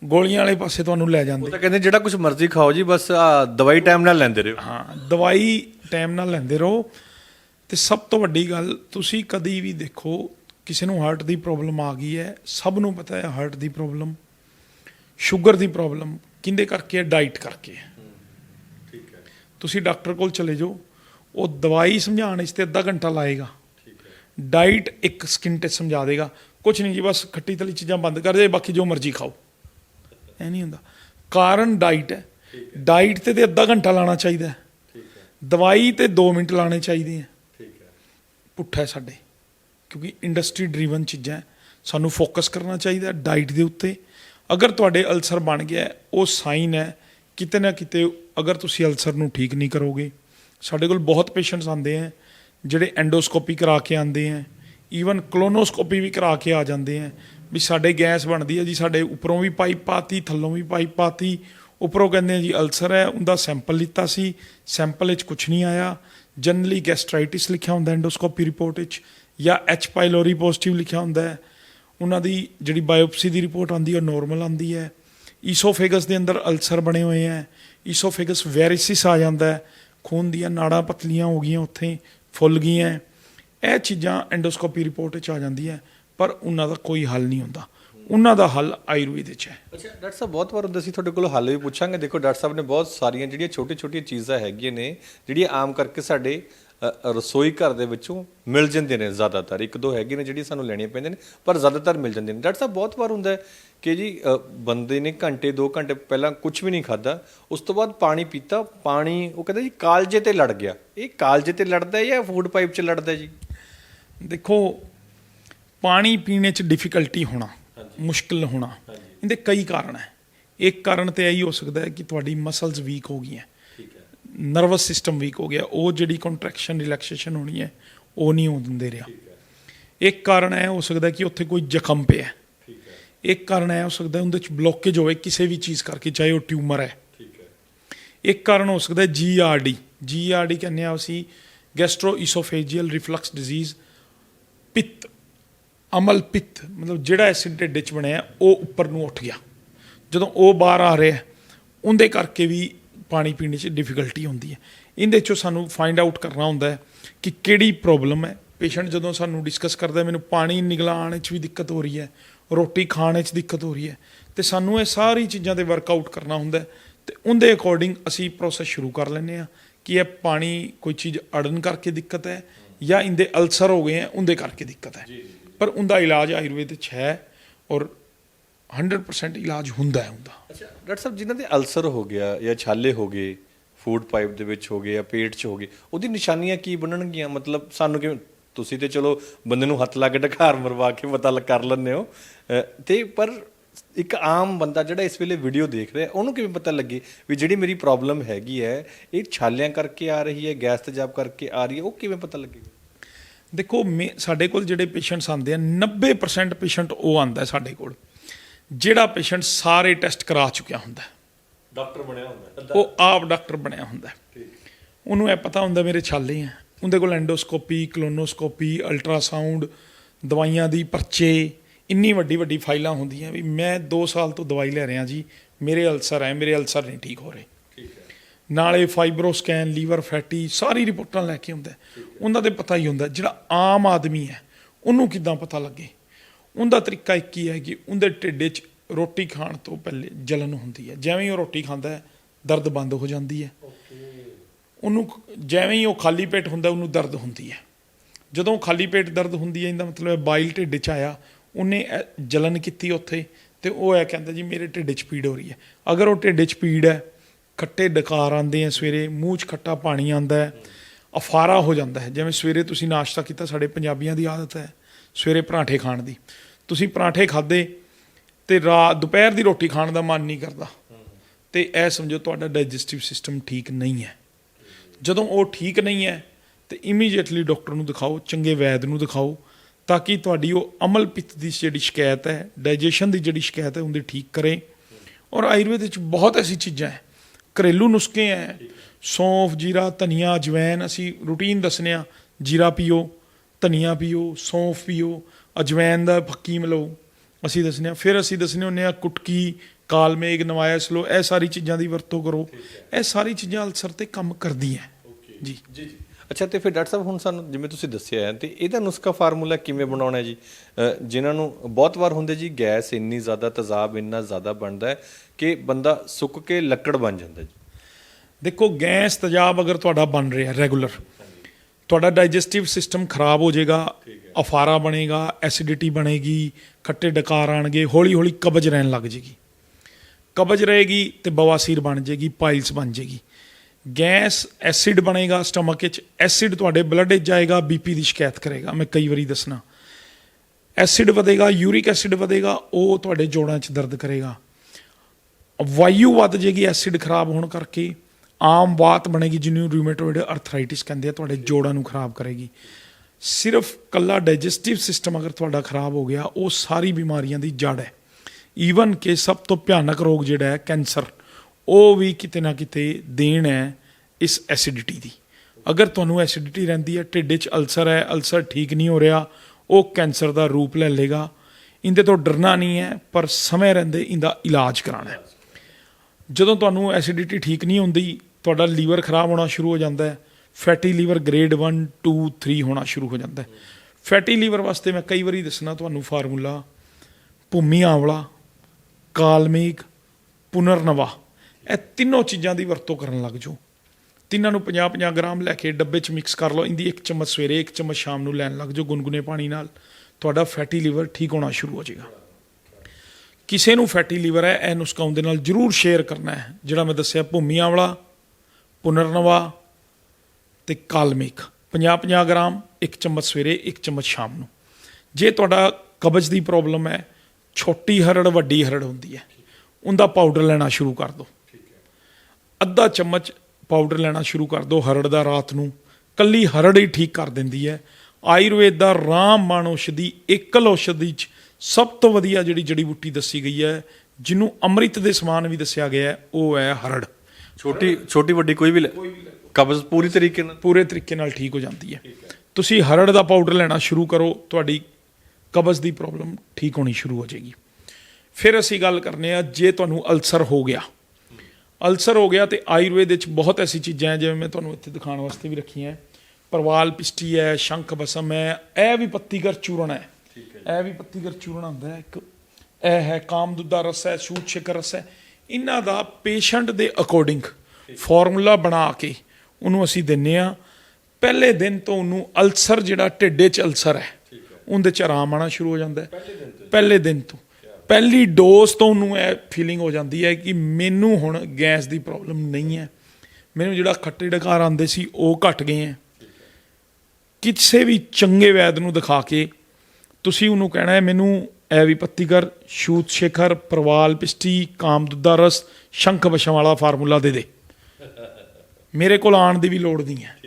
ਗੋਲੀਆਂ ਵਾਲੇ ਪਾਸੇ ਤੁਹਾਨੂੰ ਲੈ ਉਹ ਜਾਂਦੇ ਤਾਂ ਕਹਿੰਦੇ ਜਿਹੜਾ ਕੁਝ ਮਰਜ਼ੀ ਖਾਓ ਜੀ ਬਸ ਦਵਾਈ ਟਾਈਮ ਨਾਲ ਲੈਂਦੇ ਰਹੋ। ਹਾਂ ਦਵਾਈ ਟਾਈਮ ਨਾਲ ਲੈਂਦੇ ਰਹੋ। ਤੇ ਸਭ ਤੋਂ ਵੱਡੀ ਗੱਲ ਤੁਸੀਂ ਕਦੀ ਵੀ ਦੇਖੋ ਕਿਸੇ ਨੂੰ ਹਾਰਟ ਦੀ ਪ੍ਰੋਬਲਮ ਆ ਗਈ ਹੈ। ਸਭ ਨੂੰ ਪਤਾ ਹੈ ਹਾਰਟ ਦੀ ਪ੍ਰੋਬਲਮ ਸ਼ੂਗਰ ਦੀ ਪ੍ਰੋਬਲਮ ਕਿੰਦੇ ਕਰਕੇ ਹੈ? ਡਾਈਟ ਕਰਕੇ ਹੈ। ਠੀਕ ਹੈ। ਤੁਸੀਂ ਡਾਕਟਰ ਕੋਲ ਚਲੇ ਜਾਓ ਉਹ ਦਵਾਈ ਸਮਝਾਉਣ ਇਸ ਤੇ ਅੱਧਾ ਘੰਟਾ ਲਾਏਗਾ। ਠੀਕ ਹੈ। ਡਾਈਟ ਇੱਕ ਸਕਿੰਟ 'ਚ ਸਮਝਾ ਦੇਗਾ। ਕੁਝ ਨਹੀਂ ਜੀ ਬਸ ਖੱਟੀ ਤਲੀ ਚੀਜ਼ਾਂ ਬੰਦ ਕਰ ਦੇ ਬਾਕੀ ਜੋ ਮਰਜ਼ੀ ਖਾਓ। ਐ ਨਹੀਂ ਹੁੰਦਾ। ਕਾਰਨ ਡਾਈਟ ਹੈ। ਡਾਈਟ ਤੇ ਤੇ ਅੱਧਾ ਘੰਟਾ ਲਾਣਾ ਚਾਹੀਦਾ ਹੈ। ਠੀਕ ਹੈ। ਦਵਾਈ ਤੇ 2 ਮਿੰਟ ਲਾਣੇ ਚਾਹੀਦੇ ਆ ਠੀਕ ਹੈ। ਪੁੱਠਾ ਹੈ ਸਾਡੇ। ਕਿਉਂਕਿ ਇੰਡਸਟਰੀ ਡਰੀਵਨ ਚੀਜ਼ਾਂ। ਸਾਨੂੰ ਫੋਕਸ ਕਰਨਾ ਚਾਹੀਦਾ ਡਾਈਟ ਦੇ ਉੱਤੇ। ਅਗਰ ਤੁਹਾਡੇ ਅਲਸਰ ਬਣ ਗਿਆ ਉਹ ਸਾਈਨ ਹੈ, ਕਿਤੇ ਨਾ ਕਿਤੇ ਅਗਰ ਤੁਸੀਂ ਅਲਸਰ ਨੂੰ ਠੀਕ ਨਹੀਂ ਕਰੋਗੇ। ਸਾਡੇ ਕੋਲ ਬਹੁਤ ਪੇਸ਼ੈਂਟਸ ਆਉਂਦੇ ਆ ਜਿਹੜੇ ਐਂਡੋਸਕੋਪੀ ਕਰਾ ਕੇ ਆਉਂਦੇ ਆ ਈਵਨ ਕਲੋਨੋਸਕੋਪੀ ਵੀ ਕਰਾ ਕੇ ਆ ਜਾਂਦੇ ਆ ਵੀ ਸਾਡੇ ਗੈਸ ਬਣਦੀ ਹੈ ਜੀ, ਸਾਡੇ ਉੱਪਰੋਂ ਵੀ ਪਾਈਪ ਪਾਤੀ, ਥੱਲੋਂ ਵੀ ਪਾਈਪ ਪਾਤੀ, ਉੱਪਰੋਂ ਕਹਿੰਦੇ ਆ ਜੀ ਅਲਸਰ ਹੈ, ਉਹਦਾ ਸੈਂਪਲ ਲਿੱਤਾ ਸੀ ਸੈਂਪਲ ਵਿੱਚ ਕੁਝ ਨਹੀਂ ਆਇਆ। ਜਨਰਲੀ ਗੈਸਟ੍ਰਾਈਟਿਸ ਲਿਖਿਆ ਹੁੰਦਾ ਐਂਡੋਸਕੋਪੀ ਰਿਪੋਰਟ ਵਿੱਚ, ਜਾਂ ਐਚ ਪਾਈਲੋਰੀ ਪੋਜ਼ਿਟਿਵ ਲਿਖਿਆ ਹੁੰਦਾ ਹੈ। ਉਹਨਾਂ ਦੀ ਜਿਹੜੀ ਬਾਇਓਪਸੀ ਦੀ ਰਿਪੋਰਟ ਆਉਂਦੀ ਉਹ ਨਾਰਮਲ ਆਉਂਦੀ ਹੈ। ਈਸੋਫੇਗਸ ਦੇ ਅੰਦਰ ਅਲਸਰ ਬਣੇ ਹੋਏ ਹੈ। ਈਸੋਫੇਗਸ ਵੈਰਿਸਿਸ ਆ ਜਾਂਦਾ ਹੈ। ਖੂਨ ਦੀਆਂ ਨਾੜਾਂ ਪਤਲੀਆਂ ਹੋ ਗਈਆਂ ਉੱਥੇ, ਫੁੱਲ ਗਈਆਂ ਇਹ ਚੀਜ਼ਾਂ ਐਂਡੋਸਕੋਪੀ ਰਿਪੋਰਟ ਵਿੱਚ ਆ ਜਾਂਦੀਆਂ ਪਰ ਉਹਨਾਂ ਦਾ ਕੋਈ ਹੱਲ ਨਹੀਂ ਹੁੰਦਾ। ਉਹਨਾਂ ਦਾ ਹੱਲ ਆਯੁਰਵੇਦ ਵਿੱਚ ਹੈ। ਅੱਛਾ, ਡਾਕਟਰ ਸਾਹਿਬ, ਬਹੁਤ ਵਾਰ ਹੁੰਦਾ ਸੀ ਤੁਹਾਡੇ ਕੋਲ ਹੱਲ ਵੀ ਪੁੱਛਾਂਗੇ। ਦੇਖੋ, ਡਾਕਟਰ ਸਾਹਿਬ ਨੇ ਬਹੁਤ ਸਾਰੀਆਂ ਜਿਹੜੀਆਂ ਛੋਟੀ ਛੋਟੀਆਂ ਚੀਜ਼ਾਂ ਹੈਗੀਆਂ ਨੇ, ਜਿਹੜੀਆਂ ਆਮ ਕਰਕੇ ਸਾਡੇ ਰਸੋਈ ਘਰ ਦੇ ਵਿੱਚੋਂ ਮਿਲ ਜਾਂਦੇ ਨੇ ਜ਼ਿਆਦਾਤਰ। ਇੱਕ ਦੋ ਹੈਗੇ ਨੇ ਜਿਹੜੀ ਸਾਨੂੰ ਲੈਣੀਆਂ ਪੈਂਦੀਆਂ ਨੇ ਪਰ ਜ਼ਿਆਦਾਤਰ ਮਿਲ ਜਾਂਦੇ ਨੇ। ਡਾਕਟਰ ਸਾਹਿਬ ਬਹੁਤ ਵਾਰ ਹੁੰਦਾ ਹੈ ਕਿ ਜੀ ਬੰਦੇ ਨੇ ਘੰਟੇ 2 ਘੰਟੇ ਪਹਿਲਾਂ ਕੁਝ ਵੀ ਨਹੀਂ ਖਾਦਾ ਉਸ ਤੋਂ ਬਾਅਦ ਪਾਣੀ ਪੀਤਾ ਪਾਣੀ ਉਹ ਕਹਿੰਦਾ ਜੀ ਕਾਲਜੇ ਤੇ ਲੜ ਗਿਆ। ਇਹ ਕਾਲਜੇ ਤੇ ਲੜਦਾ ਹੈ ਜਾਂ ਫੂਡ ਪਾਈਪ 'ਚ ਲੜਦਾ ਹੈ ਜੀ? ਦੇਖੋ ਪਾਣੀ ਪੀਣੇ 'ਚ ਡਿਫਿਕਲਟੀ ਹੋਣਾ ਮੁਸ਼ਕਿਲ ਹੋਣਾ ਇਹਦੇ ਕਈ ਕਾਰਨ ਹੈ। ਇੱਕ ਕਾਰਨ ਤੇ ਇਹੀ ਹੋ ਸਕਦਾ ਹੈ ਕਿ ਤੁਹਾਡੀ ਮਸਲਸ ਵੀਕ ਹੋ ਗਈਆਂ। ਨਰਵਸ ਸਿਸਟਮ ਵੀਕ ਹੋ ਗਿਆ ਉਹ ਜਿਹੜੀ ਕੰਟਰੈਕਸ਼ਨ ਰਿਲੈਕਸੇਸ਼ਨ ਹੋਣੀ ਹੈ ਉਹ ਨਹੀਂ ਹੋਣ ਦਿੰਦੇ ਰਿਹਾ। ਇੱਕ ਕਾਰਨ ਹੈ ਹੋ ਸਕਦਾ ਕਿ ਉੱਥੇ ਕੋਈ ਜ਼ਖਮ ਪਿਆ। ਹੈ। ਇੱਕ ਕਾਰਨ ਹੈ ਹੋ ਸਕਦਾ ਉਹਦੇ ਚ ਬਲੋਕੇਜ ਹੋਵੇ ਕਿਸੇ ਵੀ ਚੀਜ਼ ਕਰਕੇ ਚਾਹੇ ਉਹ ਟਿਊਮਰ ਹੈ। ਇੱਕ ਕਾਰਨ ਹੋ ਸਕਦਾ ਜੀਆਰਡੀ ਜੀਆਰਡੀ ਕਹਿੰਦੇ ਆ ਅਸੀਂ ਗੈਸਟ੍ਰੋਇਸੋਫੇਜੀਅਲ ਰਿਫਲਕਸ ਡਿਜ਼ੀਜ਼ ਪਿੱਤ ਅਮਲ ਪਿੱਤ ਮਤਲਬ ਜਿਹੜਾ ਐਸਿਡ ਢਿੱਡ 'ਚ ਬਣਿਆ ਉਹ ਉੱਪਰ ਨੂੰ ਉੱਠ ਗਿਆ। ਜਦੋਂ ਉਹ ਬਾਹਰ ਆ ਰਿਹਾ ਉਹਦੇ ਕਰਕੇ ਵੀ ਪਾਣੀ ਪੀਣੇ 'ਚ ਡਿਫਿਕਲਟੀ ਹੁੰਦੀ ਹੈ। ਇਹਦੇ 'ਚੋਂ ਸਾਨੂੰ ਫਾਈਂਡ ਆਊਟ ਕਰਨਾ ਹੁੰਦਾ ਹੈ ਕਿ ਕਿਹੜੀ ਪ੍ਰੋਬਲਮ ਹੈ। ਪੇਸ਼ੈਂਟ ਜਦੋਂ ਸਾਨੂੰ ਡਿਸਕਸ ਕਰਦਾ ਮੈਨੂੰ ਪਾਣੀ ਨਿਗਲਾਣ 'ਚ ਵੀ ਦਿੱਕਤ ਹੋ ਰਹੀ ਹੈ ਰੋਟੀ ਖਾਣ 'ਚ ਦਿੱਕਤ ਹੋ ਰਹੀ ਹੈ ਤੇ ਸਾਨੂੰ ਇਹ ਸਾਰੀ ਚੀਜ਼ਾਂ ਤੇ ਵਰਕਆਊਟ ਕਰਨਾ ਹੁੰਦਾ ਤੇ ਉਹਦੇ ਅਕੋਰਡਿੰਗ ਅਸੀਂ ਪ੍ਰੋਸੈਸ ਸ਼ੁਰੂ ਕਰ ਲੈਂਦੇ ਆ ਕਿ ਇਹ ਪਾਣੀ ਕੋਈ ਚੀਜ਼ ਅੜਨ ਕਰਕੇ ਦਿੱਕਤ ਹੈ ਜਾਂ ਇਹਦੇ ਅਲਸਰ ਹੋ ਗਏ ਹੈ ਉਹਦੇ ਕਰਕੇ ਦਿੱਕਤ ਹੈ। ਪਰ ਉਹਦਾ ਇਲਾਜ ਆਯੁਰਵੇਦ ਵਿੱਚ ਹੈ ਔਰ 100% ਇਲਾਜ ਹੁੰਦਾ ਹੈ ਉਹਦਾ। ਅੱਛਾ ਡਾਕਟਰ ਸਾਹਿਬ ਜਿਨ੍ਹਾਂ ਦੇ ਅਲਸਰ ਹੋ ਗਿਆ ਜਾਂ ਛਾਲੇ ਹੋ ਗਏ ਫੂਡ ਪਾਈਪ ਦੇ ਵਿੱਚ ਹੋ ਗਏ ਜਾਂ ਪੇਟ 'ਚ ਹੋ ਗਏ ਉਹਦੀ ਨਿਸ਼ਾਨੀਆਂ ਕੀ ਬਣਨਗੀਆਂ? ਮਤਲਬ ਸਾਨੂੰ ਕਿਵੇਂ ਤੁਸੀਂ ਤੇ ਚਲੋ ਬੰਦੇ ਨੂੰ ਹੱਥ ਲਾ ਕੇ ਢਕਾਰ ਮਰਵਾ ਕੇ ਪਤਾ ਲ- ਕਰ ਲੈਂਦੇ ਹੋ। ਤੇ ਪਰ ਇੱਕ ਆਮ ਬੰਦਾ ਜਿਹੜਾ ਇਸ ਵੇਲੇ ਵੀਡੀਓ ਦੇਖ ਰਿਹਾ ਉਹਨੂੰ ਕਿਵੇਂ ਪਤਾ ਲੱਗੇ ਵੀ ਜਿਹੜੀ ਮੇਰੀ ਪ੍ਰੋਬਲਮ ਹੈਗੀ ਹੈ ਇਹ ਛਾਲਿਆਂ ਕਰਕੇ ਆ ਰਹੀ ਹੈ ਗੈਸ ਤੇਜ਼ਾਬ ਕਰਕੇ ਆ ਰਹੀ ਹੈ ਉਹ ਕਿਵੇਂ ਪਤਾ ਲੱਗੇਗਾ ਦੇਖੋ ਸਾਡੇ ਕੋਲ ਜਿਹੜੇ ਪੇਸ਼ੈਂਟਸ ਆਉਂਦੇ ਆ 90% ਪੇਸ਼ੈਂਟ ਉਹ ਆਂਦਾ ਹੈ ਸਾਡੇ ਕੋਲ। ਜਿਹੜਾ ਪੇਸ਼ੈਂਟ ਸਾਰੇ ਟੈਸਟ ਕਰਾ ਚੁੱਕਿਆ ਹੁੰਦਾ। ਡਾਕਟਰ ਬਣਿਆ ਹੁੰਦਾ ਉਹ ਆਪ ਡਾਕਟਰ ਬਣਿਆ ਹੁੰਦਾ। ਉਹਨੂੰ ਇਹ ਪਤਾ ਹੁੰਦਾ ਮੇਰੇ ਛਾਲੇ ਆ ਉਹਦੇ ਕੋਲ ਐਂਡੋਸਕੋਪੀ ਕਲੋਨੋਸਕੋਪੀ ਅਲਟਰਾਸਾਊਂਡ ਦਵਾਈਆਂ ਦੀ ਪਰਚੇ ਇੰਨੀ ਵੱਡੀ ਵੱਡੀ ਫਾਈਲਾਂ ਹੁੰਦੀਆਂ ਵੀ ਮੈਂ 2 ਸਾਲ ਤੋਂ ਦਵਾਈ ਲੈ ਰਿਹਾ ਜੀ। ਮੇਰੇ ਅਲਸਰ ਹੈ ਮੇਰੇ ਅਲਸਰ ਨਹੀਂ ਠੀਕ ਹੋ ਰਹੇ। ਨਾਲੇ ਫਾਈਬਰੋ ਸਕੈਨ ਲੀਵਰ ਫੈਟੀ ਸਾਰੀ ਰਿਪੋਰਟਾਂ ਲੈ ਕੇ ਹੁੰਦਾ ਹੈ। ਉਹਨਾਂ ਦੇ ਪਤਾ ਹੀ ਹੁੰਦਾ ਜਿਹੜਾ ਆਮ ਆਦਮੀ ਹੈ ਉਹਨੂੰ ਕਿੱਦਾਂ ਪਤਾ ਲੱਗੇ? ਉਹਦਾ ਤਰੀਕਾ ਇੱਕ ਹੀ ਹੈ ਕਿ ਉਹਦੇ ਢਿੱਡੇ 'ਚ ਰੋਟੀ ਖਾਣ ਤੋਂ ਪਹਿਲੇ ਜਲਨ ਹੁੰਦੀ ਹੈ। ਜਿਵੇਂ ਹੀ ਉਹ ਰੋਟੀ ਖਾਂਦਾ ਹੈ, ਦਰਦ ਬੰਦ ਹੋ ਜਾਂਦੀ ਹੈ। ਉਹਨੂੰ ਜਿਵੇਂ ਹੀ ਉਹ ਖਾਲੀ ਪੇਟ ਹੁੰਦਾ, ਉਹਨੂੰ ਦਰਦ ਹੁੰਦੀ ਹੈ। ਜਦੋਂ ਖਾਲੀ ਪੇਟ ਦਰਦ ਹੁੰਦੀ ਹੈ, ਇਹਦਾ ਮਤਲਬ ਹੈ ਬਾਈਲ ਢਿੱਡ 'ਚ ਆਇਆ, ਉਹਨੇ ਜਲਨ ਕੀਤੀ ਉੱਥੇ ਤੇ ਉਹ ਇਹ ਕਹਿੰਦਾ, ਜੀ, ਮੇਰੇ ਢਿੱਡ 'ਚ ਪੀੜ ਹੋ ਰਹੀ ਹੈ। ਅਗਰ ਉਹ ਢਿੱਡ 'ਚ ਪੀੜ ਹੈ, ਖੱਟੇ ਡਕਾਰ ਆਉਂਦੇ ਆ ਸਵੇਰੇ, ਮੂੰਹ 'ਚ ਖੱਟਾ ਪਾਣੀ ਆਉਂਦਾ ਹੈ, ਅਫਾਰਾ ਹੋ ਜਾਂਦਾ ਹੈ। ਜਿਵੇਂ ਸਵੇਰੇ ਤੁਸੀਂ ਨਾਸ਼ਤਾ ਕੀਤਾ, ਸਾਡੇ ਪੰਜਾਬੀਆਂ ਦੀ ਆਦਤ ਹੈ। ਸਵੇਰੇ ਪਰਾਂਠੇ ਖਾਣ ਦੀ। ਤੁਸੀਂ ਪਰਾਂਠੇ ਖਾਦੇ ਤੇ ਰਾਤ ਦੁਪਹਿਰ ਦੀ ਰੋਟੀ ਖਾਣ ਦਾ ਮਨ ਨਹੀਂ ਕਰਦਾ। ਤੇ ਇਹ ਸਮਝੋ ਤੁਹਾਡਾ ਡਾਈਜੈਸਟਿਵ ਸਿਸਟਮ ਠੀਕ ਨਹੀਂ ਹੈ। ਜਦੋਂ ਉਹ ਠੀਕ ਨਹੀਂ ਹੈ, ਤੇ ਇਮੀਡੀਏਟਲੀ ਡਾਕਟਰ ਨੂੰ ਦਿਖਾਓ, ਚੰਗੇ ਵੈਦ ਨੂੰ ਦਿਖਾਓ, ਤਾਂ ਕਿ ਤੁਹਾਡੀ ਉਹ ਅਮਲ ਪਿੱਤ ਦੀ ਜਿਹੜੀ ਸ਼ਿਕਾਇਤ ਹੈ ਡਾਈਜੈਸ਼ਨ ਦੀ ਜਿਹੜੀ ਸ਼ਿਕਾਇਤ ਹੈ, ਉਹਦੀ ਠੀਕ ਕਰੇ। ਔਰ ਆਯੁਰਵੇਦ ਵਿੱਚ ਬਹੁਤ ਐਸੀ ਚੀਜ਼ਾਂ ਹੈ। ਘਰੇਲੂ ਨੁਸਖੇ ਹੈ। ਸੌਂਫ, ਜੀਰਾ, ਧਨੀਆ, ਅਜਵੈਨ, ਅਸੀਂ ਰੂਟੀਨ ਦੱਸਨੇ ਆ। ਜੀਰਾ ਪੀਓ। ਧਨੀਆ ਪੀਓ ਸੌਂਫ ਪੀਓ ਅਜਵੈਨ ਦਾ ਫੱਕੀ ਮਿਲਾਓ। ਅਸੀਂ ਦੱਸਨੇ ਆ। ਫਿਰ ਅਸੀਂ ਦੱਸਨੇ ਹੁੰਦੇ ਆ ਕੁਟਕੀ ਕਾਲਮੇਗ ਨਵਾਇਸ ਲੋ ਇਹ ਸਾਰੀ ਚੀਜ਼ਾਂ ਦੀ ਵਰਤੋਂ ਕਰੋ। ਇਹ ਸਾਰੀ ਚੀਜ਼ਾਂ ਅਲਸਰ ਤੇ ਕੰਮ ਕਰਦੀਆਂ। ਜੀ। ਜੀ ਜੀ। ਅੱਛਾ ਤੇ ਫਿਰ ਡਾਕਟਰ ਸਾਹਿਬ ਹੁਣ ਸਾਨੂੰ ਜਿਵੇਂ ਤੁਸੀਂ ਦੱਸਿਆ ਹੈ ਤੇ ਇਹਦਾ ਨੁਸਖਾ ਫਾਰਮੂਲਾ ਕਿਵੇਂ ਬਣਾਉਣਾ ਹੈ ਜੀ? ਜਿਨ੍ਹਾਂ ਨੂੰ ਬਹੁਤ ਵਾਰ ਹੁੰਦੇ ਜੀ ਗੈਸ ਇੰਨੀ ਜ਼ਿਆਦਾ ਤੇਜ਼ਾਬ ਇੰਨਾ ਜ਼ਿਆਦਾ ਬਣਦਾ ਹੈ ਕਿ ਬੰਦਾ ਸੁੱਕ ਕੇ ਲੱਕੜ ਬਣ ਜਾਂਦਾ ਜੀ। ਦੇਖੋ ਗੈਸ ਤੇਜ਼ਾਬ ਅਗਰ ਤੁਹਾਡਾ ਬਣ ਰਿਹਾ ਰੈਗੂਲਰ ਤੁਹਾਡਾ ਡਾਈਜੈਸਟਿਵ ਸਿਸਟਮ ਖਰਾਬ ਹੋ ਜਾਏਗਾ ਅਫਾਰਾ ਬਣੇਗਾ ਐਸਿਡਿਟੀ ਬਣੇਗੀ ਖੱਟੇ ਡਕਾਰ ਆਣਗੇ ਹੌਲੀ ਹੌਲੀ ਕਬਜ਼ ਰਹਿਣ ਲੱਗ ਜੇਗੀ ਕਬਜ਼ ਰਹੇਗੀ ਤੇ ਬਵਾਸੀਰ ਬਣ ਜੇਗੀ ਪਾਈਲਸ ਬਣ ਜੇਗੀ ਗੈਸ ਐਸਿਡ ਬਣੇਗਾ ਸਟਮਕ ਵਿੱਚ ਐਸਿਡ ਤੁਹਾਡੇ ਬਲੱਡ ਵਿੱਚ ਜਾਏਗਾ ਬੀਪੀ ਦੀ ਸ਼ਿਕਾਇਤ ਕਰੇਗਾ। ਮੈਂ ਕਈ ਵਾਰੀ ਦੱਸਣਾ। ਐਸਿਡ ਵਧੇਗਾ ਯੂਰਿਕ ਐਸਿਡ ਵਧੇਗਾ ਉਹ ਤੁਹਾਡੇ ਜੋੜਾਂ 'ਚ ਦਰਦ ਕਰੇਗਾ। ਵਾਯੂ ਵੱਧ ਜੇਗੀ ਐਸਿਡ ਖਰਾਬ ਹੋਣ ਕਰਕੇ। ਆਮ ਬਾਤ ਬਣੇਗੀ ਜਿਹਨੂੰ ਰਿਊਮੇਟੋਇਡ ਅਰਥਰਾਈਟਿਸ ਕਹਿੰਦੇ ਆ, ਤੁਹਾਡੇ ਜੋੜਾਂ ਨੂੰ ਖਰਾਬ ਕਰੇਗੀ। ਸਿਰਫ ਕੱਲਾ ਡਾਈਜੈਸਟਿਵ ਸਿਸਟਮ ਅਗਰ ਤੁਹਾਡਾ ਖਰਾਬ ਹੋ ਗਿਆ, ਉਹ ਸਾਰੀ ਬਿਮਾਰੀਆਂ ਦੀ ਜੜ ਹੈ। ਈਵਨ ਕਿ ਸਭ ਤੋਂ ਭਿਆਨਕ ਰੋਗ ਜਿਹੜਾ ਹੈ, ਕੈਂਸਰ, ਉਹ ਵੀ ਕਿਤੇ ਨਾ ਕਿਤੇ ਦੇਣ ਹੈ ਇਸ ਐਸਿਡਿਟੀ ਦੀ। ਅਗਰ ਤੁਹਾਨੂੰ ਐਸਿਡਿਟੀ ਰਹਿੰਦੀ ਹੈ, ਢਿੱਡ 'ਚ ਅਲਸਰ ਹੈ ਅਲਸਰ ਠੀਕ ਨਹੀਂ ਹੋ ਰਿਹਾ, ਉਹ ਕੈਂਸਰ ਦਾ ਰੂਪ ਲੈ ਲੇਗਾ ਇਹਦੇ ਤੋਂ ਡਰਨਾ ਨਹੀਂ ਹੈ, ਪਰ ਸਮੇਂ ਰਹਿੰਦੇ ਇਹਦਾ ਇਲਾਜ ਕਰਾਉਣਾ ਹੈ। ਜਦੋਂ ਤੁਹਾਨੂੰ ਐਸਿਡਿਟੀ ਠੀਕ ਨਹੀਂ ਹੁੰਦੀ ਤੁਹਾਡਾ ਲੀਵਰ ਖਰਾਬ ਹੋਣਾ ਸ਼ੁਰੂ ਹੋ ਜਾਂਦਾ ਹੈ, ਫੈਟੀ ਲੀਵਰ ਗ੍ਰੇਡ 1 2 3 ਹੋਣਾ ਸ਼ੁਰੂ ਹੋ ਜਾਂਦਾ ਹੈ। ਫੈਟੀ ਲੀਵਰ ਵਾਸਤੇ ਮੈਂ ਕਈ ਵਾਰੀ ਦੱਸਣਾ ਤੁਹਾਨੂੰ ਫਾਰਮੂਲਾ, ਭੂਮੀ ਆਂਵਲਾ ਕਾਲਮੇਗ ਪੁਨਰਨਵਾ, ਇਹ ਤਿੰਨੋਂ ਚੀਜ਼ਾਂ ਦੀ ਵਰਤੋਂ ਕਰਨ ਲੱਗ ਜਾਓ। ਤਿੰਨਾਂ ਨੂੰ 50-50 ਗ੍ਰਾਮ ਲੈ ਕੇ ਡੱਬੇ 'ਚ ਮਿਕਸ ਕਰ ਲਓ, ਇਹਦੀ ਇੱਕ ਚਮਚ ਸਵੇਰੇ, ਇੱਕ ਚਮਚ ਸ਼ਾਮ ਨੂੰ ਲੈਣ ਲੱਗ ਜਾਓ ਗੁਨਗੁਨੇ ਪਾਣੀ ਨਾਲ, ਤੁਹਾਡਾ ਫੈਟੀ ਲੀਵਰ ਠੀਕ ਹੋਣਾ ਸ਼ੁਰੂ ਹੋ ਜਾਏਗਾ। ਕਿਸੇ ਨੂੰ ਫੈਟੀ ਲੀਵਰ ਹੈ, ਇਹ ਨੁਸਖਾ ਉਹਦੇ ਨਾਲ ਜਰੂਰ ਸ਼ੇਅਰ ਕਰਨਾ ਹੈ, ਜਿਹੜਾ ਮੈਂ ਦੱਸਿਆ ਭੂਮੀ ਆਂਵਲਾ ਪੁਨਰਨਵਾ ਤੇ ਕਾਲਮੇਕ। 50-50 ਗ੍ਰਾਮ, ਇੱਕ ਚਮਚ ਸਵੇਰੇ, ਇੱਕ ਚਮਚ ਸ਼ਾਮ ਨੂੰ। ਜੇ ਤੁਹਾਡਾ ਕਬਜ਼ ਦੀ ਪ੍ਰੋਬਲਮ ਹੈ, ਛੋਟੀ ਹਰੜ, ਵੱਡੀ ਹਰੜ ਹੁੰਦੀ ਹੈ, ਉਹਦਾ ਪਾਊਡਰ ਲੈਣਾ ਸ਼ੁਰੂ ਕਰ ਦਿਓ। ਅੱਧਾ ਚਮਚ ਪਾਊਡਰ ਲੈਣਾ ਸ਼ੁਰੂ ਕਰ ਦਿਓ ਹਰੜ ਦਾ ਰਾਤ ਨੂੰ। ਕੱਲੀ ਹਰੜ ਹੀ ਠੀਕ ਕਰ ਦਿੰਦੀ ਹੈ। ਆਯੁਰਵੇਦ ਦਾ ਰਾਮ ਰਾਮਬਾਣ ਔਸ਼ਧੀ, ਏਕਲ ਔਸ਼ਧੀ ਚ ਸਭ ਤੋਂ ਵਧੀਆ ਜਿਹੜੀ ਜੜੀ ਬੂਟੀ ਦੱਸੀ ਗਈ ਹੈ, ਜਿਹਨੂੰ ਅੰਮ੍ਰਿਤ ਦੇ ਸਮਾਨ ਵੀ ਦੱਸਿਆ ਗਿਆ ਹੈ, ਉਹ ਹੈ ਹਰੜ। ਛੋਟੀ ਛੋਟੀ ਵੱਡੀ ਕੋਈ ਵੀ ਲੈ- ਕਬਜ਼ ਪੂਰੀ ਤਰੀਕੇ ਨਾਲ? ਪੂਰੇ ਤਰੀਕੇ ਨਾਲ ਠੀਕ ਹੋ ਜਾਂਦੀ ਹੈ। ਤੁਸੀਂ ਹਰੜ ਦਾ ਪਾਊਡਰ ਲੈਣਾ ਸ਼ੁਰੂ ਕਰੋ ਤੁਹਾਡੀ ਕਬਜ਼ ਦੀ ਪ੍ਰੋਬਲਮ ਠੀਕ ਹੋਣੀ ਸ਼ੁਰੂ ਹੋ ਜਾਏਗੀ। ਫਿਰ ਅਸੀਂ ਗੱਲ ਕਰਨੇ ਆ ਜੇ ਤੁਹਾਨੂੰ ਅਲਸਰ ਹੋ ਗਿਆ ਅਲਸਰ ਹੋ ਗਿਆ ਤੇ ਆਯੁਰਵੇਦ ਵਿੱਚ ਬਹੁਤ ਐਸੀ ਚੀਜ਼ਾਂ ਹੈ ਜਿਵੇਂ ਮੈਂ ਤੁਹਾਨੂੰ ਇੱਥੇ ਦਿਖਾਉਣ ਵਾਸਤੇ ਵੀ ਰੱਖੀਆਂ ਹੈ। ਪਰਵਾਲ ਪਿਸ਼ਟੀ ਹੈ ਸ਼ੰਖ ਬਸਮ ਹੈ ਇਹ ਵੀ ਪੱਤੀਗਰ ਚੂਰਨ ਹੈ। ਇਹ ਵੀ ਪੱਤੀਗਰ ਚੂਰਨ ਹੁੰਦਾ ਹੈ ਇੱਕ ਇਹ ਹੈ ਕਾਮਦੁੱਧਾ ਰਸ ਹੈ ਸ਼ੂਟ ਸ਼ਿਕਰ ਰਸ ਹੈ। ਇਹਨਾਂ ਦਾ ਪੇਸ਼ੈਂਟ ਦੇ ਅਕੋਰਡਿੰਗ ਫਾਰਮੂਲਾ ਬਣਾ ਕੇ ਉਹਨੂੰ ਅਸੀਂ ਦਿੰਨੇ ਆ ਪਹਿਲੇ ਦਿਨ ਤੋਂ ਉਹਨੂੰ ਅਲਸਰ ਜਿਹੜਾ ਢਿੱਡੇ 'ਚ ਅਲਸਰ ਹੈ ਉਹਦੇ 'ਚ ਆਰਾਮ ਆਣਾ ਸ਼ੁਰੂ ਹੋ ਜਾਂਦਾ ਪਹਿਲੇ ਦਿਨ ਤੋਂ ਪਹਿਲੀ ਡੋਜ਼ ਤੋਂ। ਉਹਨੂੰ ਇਹ ਫੀਲਿੰਗ ਹੋ ਜਾਂਦੀ ਹੈ ਕਿ ਮੈਨੂੰ ਹੁਣ ਗੈਸ ਦੀ ਪ੍ਰੋਬਲਮ ਨਹੀਂ ਹੈ। ਮੈਨੂੰ ਜਿਹੜਾ ਖੱਟੇ ਡਕਾਰ ਆਉਂਦੇ ਸੀ ਉਹ ਘਟ ਗਏ ਹੈ। ਕਿਸੇ ਵੀ ਚੰਗੇ ਵੈਦ ਨੂੰ ਦਿਖਾ ਕੇ ਤੁਸੀਂ ਉਹਨੂੰ ਕਹਿਣਾ ਹੈ ਮੈਨੂੰ ਐ ਵੀ ਪੱਤੀਕਰ ਸ਼ੂਤ ਸ਼ੇਖਰ ਪ੍ਰਵਾਲ ਪਿਸ਼ਟੀ ਕਾਮਦੁੱਧਾ ਰਸ ਸ਼ੰਖ ਵਸ਼ਮ ਵਾਲਾ ਫਾਰਮੂਲਾ ਦੇ ਦੇ। ਮੇਰੇ ਕੋਲ ਆਉਣ ਦੀ ਵੀ ਲੋੜ ਨਹੀਂ ਹੈ।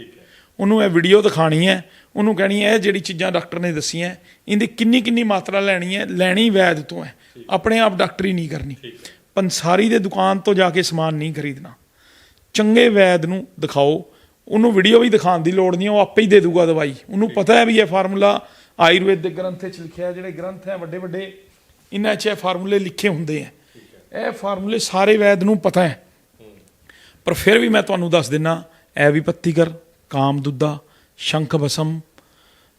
ਉਹਨੂੰ ਇਹ ਵੀਡੀਓ ਦਿਖਾਣੀ ਹੈ। ਉਹਨੂੰ ਕਹਿਣੀ ਹੈ ਇਹ ਜਿਹੜੀ ਚੀਜ਼ਾਂ ਡਾਕਟਰ ਨੇ ਦਸੀਆਂ ਇਹਦੀ ਕਿੰਨੀ ਕਿੰਨੀ ਮਾਤਰਾ ਲੈਣੀ ਹੈ ਲੈਣੀ ਵੈਦ ਤੋਂ ਹੈ। ਆਪਣੇ ਆਪ ਡਾਕਟਰੀ ਨਹੀਂ ਕਰਨੀ। ਪੰਸਾਰੀ ਦੇ ਦੁਕਾਨ ਤੋਂ ਜਾ ਕੇ ਸਮਾਨ ਨਹੀਂ ਖਰੀਦਣਾ। ਚੰਗੇ ਵੈਦ ਨੂੰ ਦਿਖਾਓ। ਉਹਨੂੰ ਵੀਡੀਓ ਵੀ ਦਿਖਾਉਣ ਦੀ ਲੋੜ ਨਹੀਂ ਉਹ ਆਪੇ ਹੀ ਦੇ ਦੂਗਾ ਦਵਾਈ। ਉਹਨੂੰ ਪਤਾ ਹੈ ਵੀ ਇਹ ਫਾਰਮੂਲਾ ਆਯੁਰਵੇਦ ਦੇ ਗ੍ਰੰਥ ਵਿੱਚ ਲਿਖਿਆ ਜਿਹੜੇ ਗ੍ਰੰਥ ਹੈ, ਵੱਡੇ ਵੱਡੇ, ਇਹਨਾਂ 'ਚ ਇਹ ਫਾਰਮੂਲੇ ਲਿਖੇ ਹੁੰਦੇ ਆ ਇਹ ਫਾਰਮੂਲੇ ਸਾਰੇ ਵੈਦ ਨੂੰ ਪਤਾ ਹੈ। ਪਰ ਫਿਰ ਵੀ ਮੈਂ ਤੁਹਾਨੂੰ ਦੱਸ ਦਿੰਨਾ ਐ ਵੀ ਪੱਤੀਕਰ ਕਾਮ ਦੁੱਧਾ, ਸ਼ੰਖ ਬਸਮ,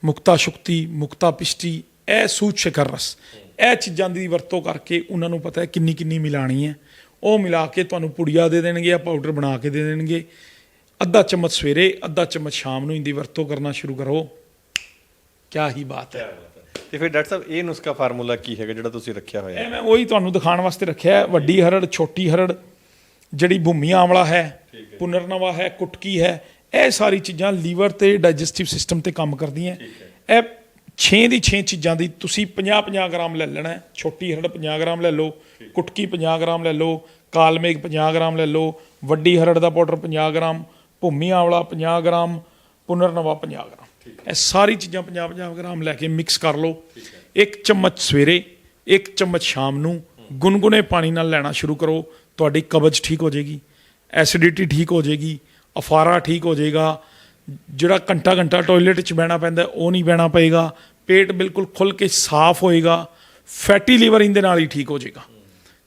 ਮੁਕਤਾ ਸ਼ੁਕਤੀ, ਮੁਕਤਾ ਪਿਸ਼ਟੀ, ਇਹ ਸੂਚ ਰਸ। ਇਹ ਚੀਜ਼ਾਂ ਦੀ ਵਰਤੋਂ ਕਰਕੇ ਉਹਨਾਂ ਨੂੰ ਪਤਾ ਹੈ ਕਿੰਨੀ ਕਿੰਨੀ ਮਿਲਾਣੀ ਹੈ। ਉਹ ਮਿਲਾ ਕੇ ਤੁਹਾਨੂੰ ਪੁੜੀਆ ਦੇ ਦੇਣਗੇ ਜਾਂ ਪਾਊਡਰ ਬਣਾ ਕੇ ਦੇ ਦੇਣਗੇ। ਅੱਧਾ ਚਮਚ ਸਵੇਰੇ, ਅੱਧਾ ਚਮਚ ਸ਼ਾਮ ਨੂੰ ਇਹਦੀ ਵਰਤੋਂ ਕਰਨਾ ਸ਼ੁਰੂ ਕਰੋ। ਕਿਆ ਹੀ ਬਾਤ ਹੈ। ਤੇ ਫਿਰ ਡਾਕਟਰ ਸਾਹਿਬ ਇਹ ਨੁਸਖਾ ਫਾਰਮੂਲਾ ਕੀ ਹੈਗਾ ਜਿਹੜਾ ਤੁਸੀਂ ਰੱਖਿਆ ਹੋਇਆ ਹੈ? ਇਹ ਮੈਂ ਉਹੀ ਤੁਹਾਨੂੰ ਦਿਖਾਉਣ ਵਾਸਤੇ ਰੱਖਿਆ ਹੈ। ਵੱਡੀ ਹਰੜ ਛੋਟੀ ਹਰੜ ਜਿਹੜੀ ਭੂਮੀ ਆਮਲਾ ਹੈ ਪੁਨਰਨਵਾ ਹੈ ਕੁਟਕੀ ਹੈ ਇਹ ਸਾਰੀ ਚੀਜ਼ਾਂ ਲੀਵਰ ਤੇ ਡਾਈਜੈਸਟਿਵ ਸਿਸਟਮ ਤੇ ਕੰਮ ਕਰਦੀਆਂ ਇਹ 6 ਦੀ 6 ਚੀਜ਼ਾਂ ਦੀ ਤੁਸੀਂ 50 50 ਗ੍ਰਾਮ ਲੈ ਲੈਣਾ ਹੈ। ਛੋਟੀ ਹਰੜ 50 ਗ੍ਰਾਮ ਲੈ ਲਓ ਕੁਟਕੀ 50 ਗ੍ਰਾਮ ਲੈ ਲਓ ਕਾਲਮੇਗ 50 ਗ੍ਰਾਮ ਲੈ ਲਓ ਵੱਡੀ ਹਰੜ ਦਾ ਪਾਊਡਰ 50 ਗ੍ਰਾਮ ਭੂਮੀ ਆਮਲਾ 50 ਗ੍ਰਾਮ ਪੁਨਰਨਵਾ 50 ਗ੍ਰਾਮ। ਇਹ ਸਾਰੀ ਚੀਜ਼ਾਂ 50 50 ਗ੍ਰਾਮ ਲੈ ਕੇ ਮਿਕਸ ਕਰ ਲਓ। ਇੱਕ ਚਮਚ ਸਵੇਰੇ, ਇੱਕ ਚਮਚ ਸ਼ਾਮ ਨੂੰ ਗੁਨਗੁਨੇ ਪਾਣੀ ਨਾਲ ਲੈਣਾ ਸ਼ੁਰੂ ਕਰੋ। ਤੁਹਾਡੀ ਕਬਜ਼ ਠੀਕ ਹੋ ਜਾਏਗੀ ਐਸਿਡਿਟੀ ਠੀਕ ਹੋ ਜਾਏਗੀ, ਅਫਾਰਾ ਠੀਕ ਹੋ ਜਾਏਗਾ। ਜਿਹੜਾ ਘੰਟਾ ਘੰਟਾ ਟਾਇਲਟ 'ਚ ਬਹਿਣਾ ਪੈਂਦਾ, ਉਹ ਨਹੀਂ ਬਹਿਣਾ ਪਏਗਾ। ਪੇਟ ਬਿਲਕੁਲ ਖੁੱਲ ਕੇ ਸਾਫ਼ ਹੋਏਗਾ ਫੈਟੀ ਲੀਵਰ ਇਹਦੇ ਨਾਲ ਹੀ ਠੀਕ ਹੋ ਜਾਏਗਾ।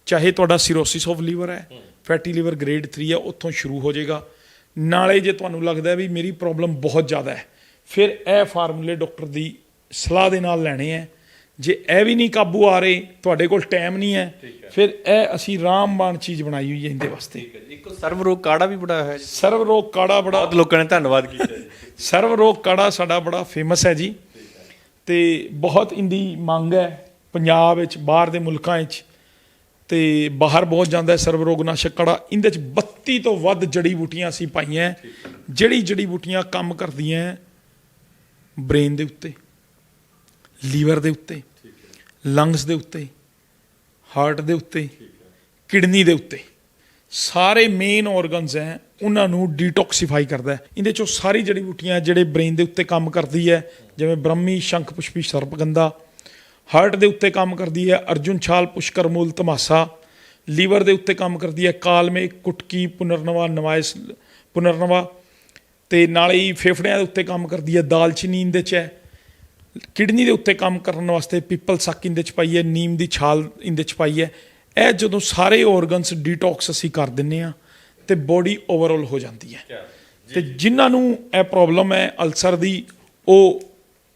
ਚਾਹੇ ਤੁਹਾਡਾ ਸਿਰੋਸਿਸ ਆਫ ਲੀਵਰ ਹੈ ਫੈਟੀ ਲੀਵਰ ਗ੍ਰੇਡ 3 ਹੈ, ਉੱਥੋਂ ਸ਼ੁਰੂ ਹੋ ਜਾਏਗਾ। ਨਾਲੇ ਜੇ ਤੁਹਾਨੂੰ ਲੱਗਦਾ ਵੀ ਮੇਰੀ ਪ੍ਰੋਬਲਮ ਬਹੁਤ ਜ਼ਿਆਦਾ ਹੈ ਫਿਰ ਇਹ ਫਾਰਮੂਲੇ ਡਾਕਟਰ ਦੀ ਸਲਾਹ ਦੇ ਨਾਲ ਲੈਣੇ ਹੈ ਜੇ ਇਹ ਵੀ ਨਹੀਂ ਕਾਬੂ ਆ ਰਹੇ ਤੁਹਾਡੇ ਕੋਲ ਟਾਈਮ ਨਹੀਂ ਹੈ ਫਿਰ ਇਹ ਅਸੀਂ ਰਾਮਬਾਣ ਚੀਜ਼ ਬਣਾਈ ਹੋਈ ਹੈ ਇਹਦੇ ਵਾਸਤੇ। ਇੱਕ ਸਰਵ ਰੋਗ ਕਾੜਾ ਵੀ ਬੜਾ ਹੈ ਸਰਵ ਰੋਗ ਕਾੜਾ ਬੜਾ ਬਹੁਤ ਲੋਕਾਂ ਨੇ ਧੰਨਵਾਦ ਕੀਤਾ ਸਰਵ ਰੋਗ ਕਾੜਾ ਸਾਡਾ ਬੜਾ ਫੇਮਸ ਹੈ ਜੀ। ਤੇ ਬਹੁਤ ਇੰਦੀ ਮੰਗ ਹੈ ਪੰਜਾਬ ਵਿੱਚ ਬਾਹਰ ਦੇ ਮੁਲਕਾਂ ਵਿੱਚ। ਤੇ ਬਾਹਰ ਬਹੁਤ ਜਾਂਦਾ ਹੈ ਸਰਵ ਰੋਗ ਨਾਸ਼ਕ ਕਾੜਾ। ਇਹਦੇ ਚ 32 ਤੋਂ ਵੱਧ ਜੜੀ ਬੂਟੀਆਂ ਅਸੀਂ ਪਾਈਆਂ। ਜਿਹੜੀ ਜੜੀ ਬੂਟੀਆਂ ਕੰਮ ਕਰਦੀਆਂ ਬ੍ਰੇਨ ਦੇ ਉੱਤੇ, ਲੀਵਰ ਦੇ ਉੱਤੇ, ਲੰਗਸ ਦੇ ਉੱਤੇ, ਹਾਰਟ ਦੇ ਉੱਤੇ, ਕਿਡਨੀ ਦੇ ਉੱਤੇ। ਸਾਰੇ ਮੇਨ ਆਰਗਨਸ ਹੈ ਉਹਨਾਂ ਨੂੰ ਡੀਟੌਕਸੀਫਾਈ ਕਰਦਾ ਹੈ ਇਹਦੇ ਚੋਂ ਸਾਰੀ ਜੜੀ ਬੂਟੀਆਂ ਜਿਹੜੇ ਬ੍ਰੇਨ ਦੇ ਉੱਤੇ ਕੰਮ ਕਰਦੀ ਹੈ ਜਿਵੇਂ ਬ੍ਰਹਮੀ ਸ਼ੰਖ ਪੁਸ਼ਪੀ ਸਰਪਗੰਧਾ ਹਾਰਟ ਦੇ ਉੱਤੇ ਕੰਮ ਕਰਦੀ ਹੈ ਅਰਜੁਨ ਛਾਲ ਪੁਸ਼ਕਰ ਮੂਲ ਤਮਾਸਾ, ਲੀਵਰ ਦੇ ਉੱਤੇ ਕੰਮ ਕਰਦੀ ਹੈ ਕਾਲਮੇ, ਕੁਟਕੀ, ਪੁਨਰਨਵਾ, ਨਵਾਇਸ, ਪੁਨਰਨਵਾ ਤੇ ਨਾਲੇ ਹੀ ਫੇਫੜਿਆਂ ਦੇ ਉੱਤੇ ਕੰਮ ਕਰਦੀ ਹੈ ਦਾਲਚੀਨੀ ਇਹਦੇ ਚ ਹੈ। ਕਿਡਨੀ ਦੇ ਉੱਤੇ ਕੰਮ ਕਰਨ ਵਾਸਤੇ ਪੀਪਲ ਸੱਕ ਇਹਦੇ ਚ ਪਾਈ ਹੈ ਨੀਮ ਦੀ ਛਾਲ ਇਹਦੇ ਚ ਪਾਈ ਹੈ। ਇਹ ਜਦੋਂ ਸਾਰੇ ਆਰਗਨਸ ਡੀਟੌਕਸ ਅਸੀਂ ਕਰ ਦਿੰਨੇ ਆ ਤੇ ਬੋਡੀ ਓਵਰਆਲ ਹੋ ਜਾਂਦੀ ਹੈ। ਤੇ ਜਿਨ੍ਹਾਂ ਨੂੰ ਇਹ ਪ੍ਰੋਬਲਮ ਹੈ ਅਲਸਰ ਦੀ ਉਹ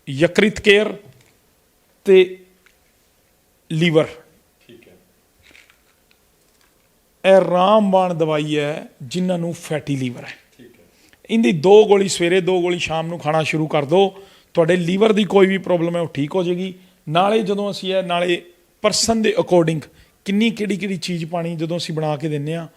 ਯਕ੍ਰਿਤ ਕੇਅਰ ਤੇ ਲੀਵਰ। ਠੀਕ ਹੈ। ਇਹ ਰਾਮਬਾਣ ਦਵਾਈ ਹੈ ਜਿਨ੍ਹਾਂ ਨੂੰ ਫੈਟੀ ਲੀਵਰ ਹੈ। ਇਹਦੀ ਦੋ ਗੋਲੀ ਸਵੇਰੇ ਦੋ ਗੋਲੀ ਸ਼ਾਮ ਨੂੰ ਖਾਣਾ ਸ਼ੁਰੂ ਕਰ ਦਿਓ ਤੁਹਾਡੇ ਲੀਵਰ ਦੀ ਕੋਈ ਵੀ ਪ੍ਰੋਬਲਮ ਹੈ ਉਹ ਠੀਕ ਹੋ ਜਾਏਗੀ। ਨਾਲੇ ਜਦੋਂ ਅਸੀਂ ਇਹ ਨਾਲੇ ਪਰਸਨ ਦੇ ਅਕੋਰਡਿੰਗ ਕਿੰਨੀ ਕਿਹੜੀ ਕਿਹੜੀ ਚੀਜ਼ ਪਾਣੀ ਜਦੋਂ ਅਸੀਂ ਬਣਾ ਕੇ ਦਿੰਨੇ ਆ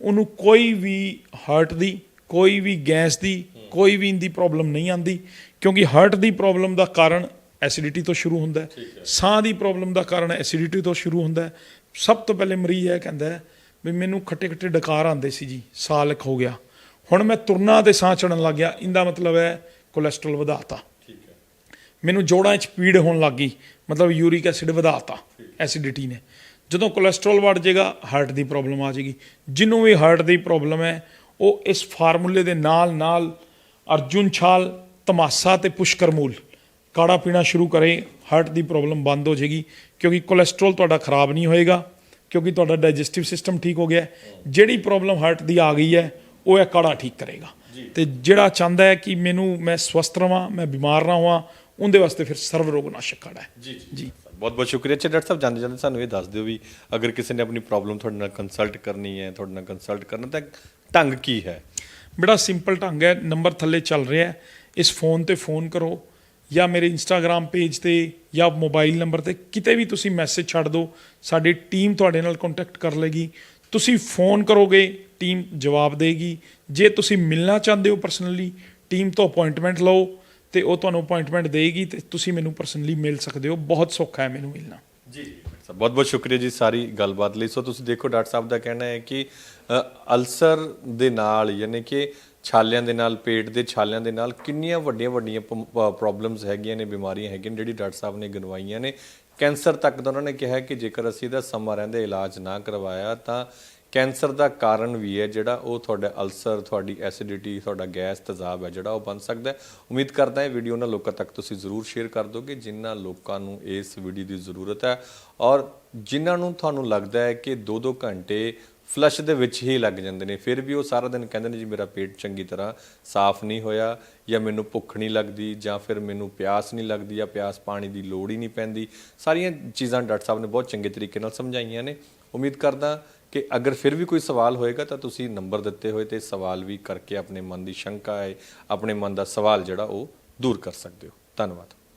ਉਹਨੂੰ ਕੋਈ ਵੀ ਹਾਰਟ ਦੀ ਕੋਈ ਵੀ ਗੈਸ ਦੀ ਕੋਈ ਵੀ ਇੰਦੀ ਪ੍ਰੋਬਲਮ ਨਹੀਂ ਆਂਦੀ। ਕਿਉਂਕਿ ਹਾਰਟ ਦੀ ਪ੍ਰੋਬਲਮ ਦਾ ਕਾਰਨ ਐਸਿਡਿਟੀ ਤੋਂ ਸ਼ੁਰੂ ਹੁੰਦਾ ਹੈ। ਸਾਹ ਦੀ ਪ੍ਰੋਬਲਮ ਦਾ ਕਾਰਨ ਐਸਿਡਿਟੀ ਤੋਂ ਸ਼ੁਰੂ ਹੁੰਦਾ ਹੈ। ਸਭ ਤੋਂ ਪਹਿਲੇ ਮਰੀਜ਼ ਇਹ ਕਹਿੰਦਾ ਵੀ ਮੈਨੂੰ ਖੱਟੇ ਖੱਟੇ ਡਕਾਰ ਆਉਂਦੇ ਸੀ ਜੀ। ਸਾਹ ਲਿਖ ਹੋ ਗਿਆ। ਹੁਣ ਮੈਂ ਤੁਰਨਾ ਤੇ ਸਾਹ ਚੜਨ ਲੱਗ ਗਿਆ। ਇਹਦਾ ਮਤਲਬ ਹੈ ਕੋਲੇਸਟ੍ਰੋਲ ਵਧਾਤਾ। ਮੈਨੂੰ ਜੋੜਾਂ 'ਚ ਪੀੜ ਹੋਣ ਲੱਗ ਗਈ। ਮਤਲਬ ਯੂਰਿਕ ਐਸਿਡ ਵਧਾਤਾ ਐਸਿਡਿਟੀ ਨੇ। ਜਦੋਂ ਕੋਲੇਸਟ੍ਰੋਲ ਵੱਧ ਜਾਏਗਾ ਹਾਰਟ ਦੀ ਪ੍ਰੋਬਲਮ ਆ ਜਾਏਗੀ। ਜਿਹਨੂੰ ਵੀ ਹਾਰਟ ਦੀ ਪ੍ਰੋਬਲਮ ਹੈ ਉਹ ਇਸ ਫਾਰਮੂਲੇ ਦੇ ਨਾਲ ਨਾਲ ਅਰਜੁਨ ਛਾਲ ਤਮਾਸਾ ਤੇ ਪੁਸ਼ਕਰ ਮੂਲ ਕਾੜਾ ਪੀਣਾ ਸ਼ੁਰੂ ਕਰੇ ਹਾਰਟ ਦੀ ਪ੍ਰੋਬਲਮ ਬੰਦ ਹੋ ਜਾਏਗੀ। ਕਿਉਂਕਿ ਕੋਲੇਸਟ੍ਰੋਲ ਤੁਹਾਡਾ ਖਰਾਬ ਨਹੀਂ ਹੋਏਗਾ ਕਿਉਂਕਿ ਤੁਹਾਡਾ ਡਾਈਜੈਸਟਿਵ ਸਿਸਟਮ ਠੀਕ ਹੋ ਗਿਆ। ਹੈ। ਜਿਹੜੀ ਪ੍ਰੋਬਲਮ ਹਾਰਟ ਦੀ ਆ ਗਈ ਹੈ ਉਹ ਇਹ ਕਾੜਾ ਠੀਕ ਕਰੇਗਾ। ਤੇ ਜਿਹੜਾ ਚਾਹੁੰਦਾ ਹੈ ਕਿ ਮੈਨੂੰ ਮੈਂ ਸਵਸਥ ਰਵਾਂ ਮੈਂ ਬਿਮਾਰ ਨਾ ਹੋਵਾਂ ਉਹਦੇ ਵਾਸਤੇ ਫਿਰ ਸਰਵ ਰੋਗ ਨਾਸ਼ਕ ਕਾੜਾ ਹੈ। ਜੀ ਜੀ। ਬਹੁਤ ਬਹੁਤ ਸ਼ੁਕਰੀਆ। ਅੱਛਾ ਡਾਕਟਰ ਸਾਹਿਬ ਜਾਂਦੇ ਜਾਂਦੇ ਸਾਨੂੰ ਇਹ ਦੱਸ ਦਿਓ ਵੀ ਅਗਰ ਕਿਸੇ ਨੇ ਆਪਣੀ ਪ੍ਰੋਬਲਮ ਤੁਹਾਡੇ ਨਾਲ ਕੰਸਲਟ ਕਰਨੀ ਹੈ ਤੁਹਾਡੇ ਨਾਲ ਕੰਸਲਟ ਕਰਨਾ ਤਾਂ ਢੰਗ ਕੀ ਹੈ? ਬੜਾ ਸਿੰਪਲ ਢੰਗ ਹੈ। ਨੰਬਰ ਥੱਲੇ ਚੱਲ ਰਿਹਾ ਹੈ। ਇਸ ਫੋਨ ਤੇ ਫੋਨ ਕਰੋ ਜਾਂ ਮੇਰੇ ਇੰਸਟਾਗ੍ਰam ਪੇਜ ਤੇ ਜਾਂ ਮੋਬਾਈਲ ਨੰਬਰ ਤੇ ਕਿਤੇ ਵੀ ਤੁਸੀਂ ਮੈਸੇਜ ਛੱਡ ਦਿਓ ਸਾਡੀ ਟੀਮ ਤੁਹਾਡੇ ਨਾਲ ਕੰਟੈਕਟ ਕਰ ਲੇਗੀ ਤੁਸੀਂ ਫੋਨ ਕਰੋਗੇ ਟੀਮ ਜਵਾਬ ਦੇਗੀ। ਜੇ ਤੁਸੀਂ ਮਿਲਣਾ ਚਾਹੁੰਦੇ ਹੋ ਪਰਸਨਲੀ ਟੀਮ ਤੋਂ ਅਪਾਇੰਟਮੈਂਟ ਲਓ ਤੇ ਉਹ ਤੁਹਾਨੂੰ ਅਪਾਇੰਟਮੈਂਟ ਦੇਗੀ ਤੇ ਤੁਸੀਂ ਮੈਨੂੰ ਪਰਸਨਲੀ ਮਿਲ ਸਕਦੇ ਹੋ। ਬਹੁਤ ਸੌਖਾ ਹੈ ਮੈਨੂੰ ਮਿਲਣਾ। ਜੀ। ਬਹੁਤ ਬਹੁਤ ਸ਼ੁਕਰੀਆ ਜੀ ਸਾਰੀ ਗੱਲਬਾਤ ਲਈ। ਸੋ ਤੁਸੀਂ ਦੇਖੋ, ਡਾਕਟਰ ਸਾਹਿਬ ਦਾ ਕਹਿਣਾ ਹੈ ਕਿ ਅਲਸਰ ਦੇ ਨਾਲ ਯਾਨੀ ਕਿ ਛਾਲਿਆਂ ਦੇ ਨਾਲ, ਪੇਟ ਦੇ ਛਾਲਿਆਂ ਦੇ ਨਾਲ ਕਿੰਨੀਆਂ ਵੱਡੀਆਂ ਵੱਡੀਆਂ ਪ੍ਰੋਬਲਮਸ ਹੈਗੀਆਂ ਨੇ, ਬਿਮਾਰੀਆਂ ਹੈਗੀਆਂ ਨੇ ਜਿਹੜੀ ਡਾਕਟਰ ਸਾਹਿਬ ਨੇ ਗਿਣਵਾਈਆਂ ਨੇ। ਕੈਂਸਰ ਤੱਕ ਦਾ ਉਹਨਾਂ ਨੇ ਕਿਹਾ ਕਿ ਜੇਕਰ ਅਸੀਂ ਇਹਦਾ ਸਮਾਂ ਰਹਿੰਦੇ, ਇਲਾਜ ਨਾ ਕਰਵਾਇਆ ਤਾਂ ਕੈਂਸਰ ਦਾ ਕਾਰਨ ਵੀ ਹੈ ਜਿਹੜਾ ਉਹ ਤੁਹਾਡਾ ਅਲਸਰ, ਤੁਹਾਡੀ ਐਸਿਡਿਟੀ, ਤੁਹਾਡਾ ਗੈਸ ਤਜ਼ਾਬ ਹੈ ਜਿਹੜਾ ਉਹ ਬਣ ਸਕਦਾ ਹੈ। ਉਮੀਦ ਕਰਦਾ ਹਾਂ ਵੀਡੀਓ ਉਹਨਾਂ ਲੋਕਾਂ ਤੱਕ ਤੁਸੀਂ ਜ਼ਰੂਰ ਸ਼ੇਅਰ ਕਰ ਦੋਗੇ, ਜਿਨ੍ਹਾਂ ਲੋਕਾਂ ਨੂੰ ਇਸ ਵੀਡੀਓ ਦੀ ਜ਼ਰੂਰਤ ਹੈ ਔਰ ਜਿਨ੍ਹਾਂ ਨੂੰ ਤੁਹਾਨੂੰ ਲੱਗਦਾ ਹੈ ਕਿ 2-2 ਘੰਟੇ ਫਲਸ਼ ਦੇ ਵਿੱਚ ਹੀ ਲੱਗ ਜਾਂਦੇ ਨੇ, ਫਿਰ ਵੀ ਉਹ ਸਾਰਾ ਦਿਨ ਕਹਿੰਦੇ ਨੇ ਜੀ ਮੇਰਾ ਪੇਟ ਚੰਗੀ ਤਰ੍ਹਾਂ ਸਾਫ਼ ਨਹੀਂ ਹੋਇਆ ਜਾਂ ਮੈਨੂੰ ਭੁੱਖ ਨਹੀਂ ਲੱਗਦੀ ਜਾਂ ਫਿਰ ਮੈਨੂੰ ਪਿਆਸ ਨਹੀਂ ਲੱਗਦੀ ਜਾਂ ਪਿਆਸ ਪਾਣੀ ਦੀ ਲੋੜ ਹੀ ਨਹੀਂ ਪੈਂਦੀ। ਸਾਰੀਆਂ ਚੀਜ਼ਾਂ ਡਾਕਟਰ ਸਾਹਿਬ ਨੇ ਬਹੁਤ ਚੰਗੇ ਤਰੀਕੇ ਨਾਲ ਸਮਝਾਈਆਂ ਨੇ। ਉਮੀਦ ਕਰਦਾ ਕਿ ਅਗਰ ਫਿਰ ਵੀ ਕੋਈ ਸਵਾਲ ਹੋਏਗਾ ਤਾਂ ਤੁਸੀਂ ਨੰਬਰ ਦਿੱਤੇ ਹੋਏ ਤੇ ਸਵਾਲ ਵੀ ਕਰਕੇ ਆਪਣੇ ਮਨ ਦੀ ਸ਼ੰਕਾ ਹੈ, ਆਪਣੇ ਮਨ ਦਾ ਸਵਾਲ ਜਿਹੜਾ ਉਹ ਦੂਰ ਕਰ ਸਕਦੇ ਹੋ। ਧੰਨਵਾਦ।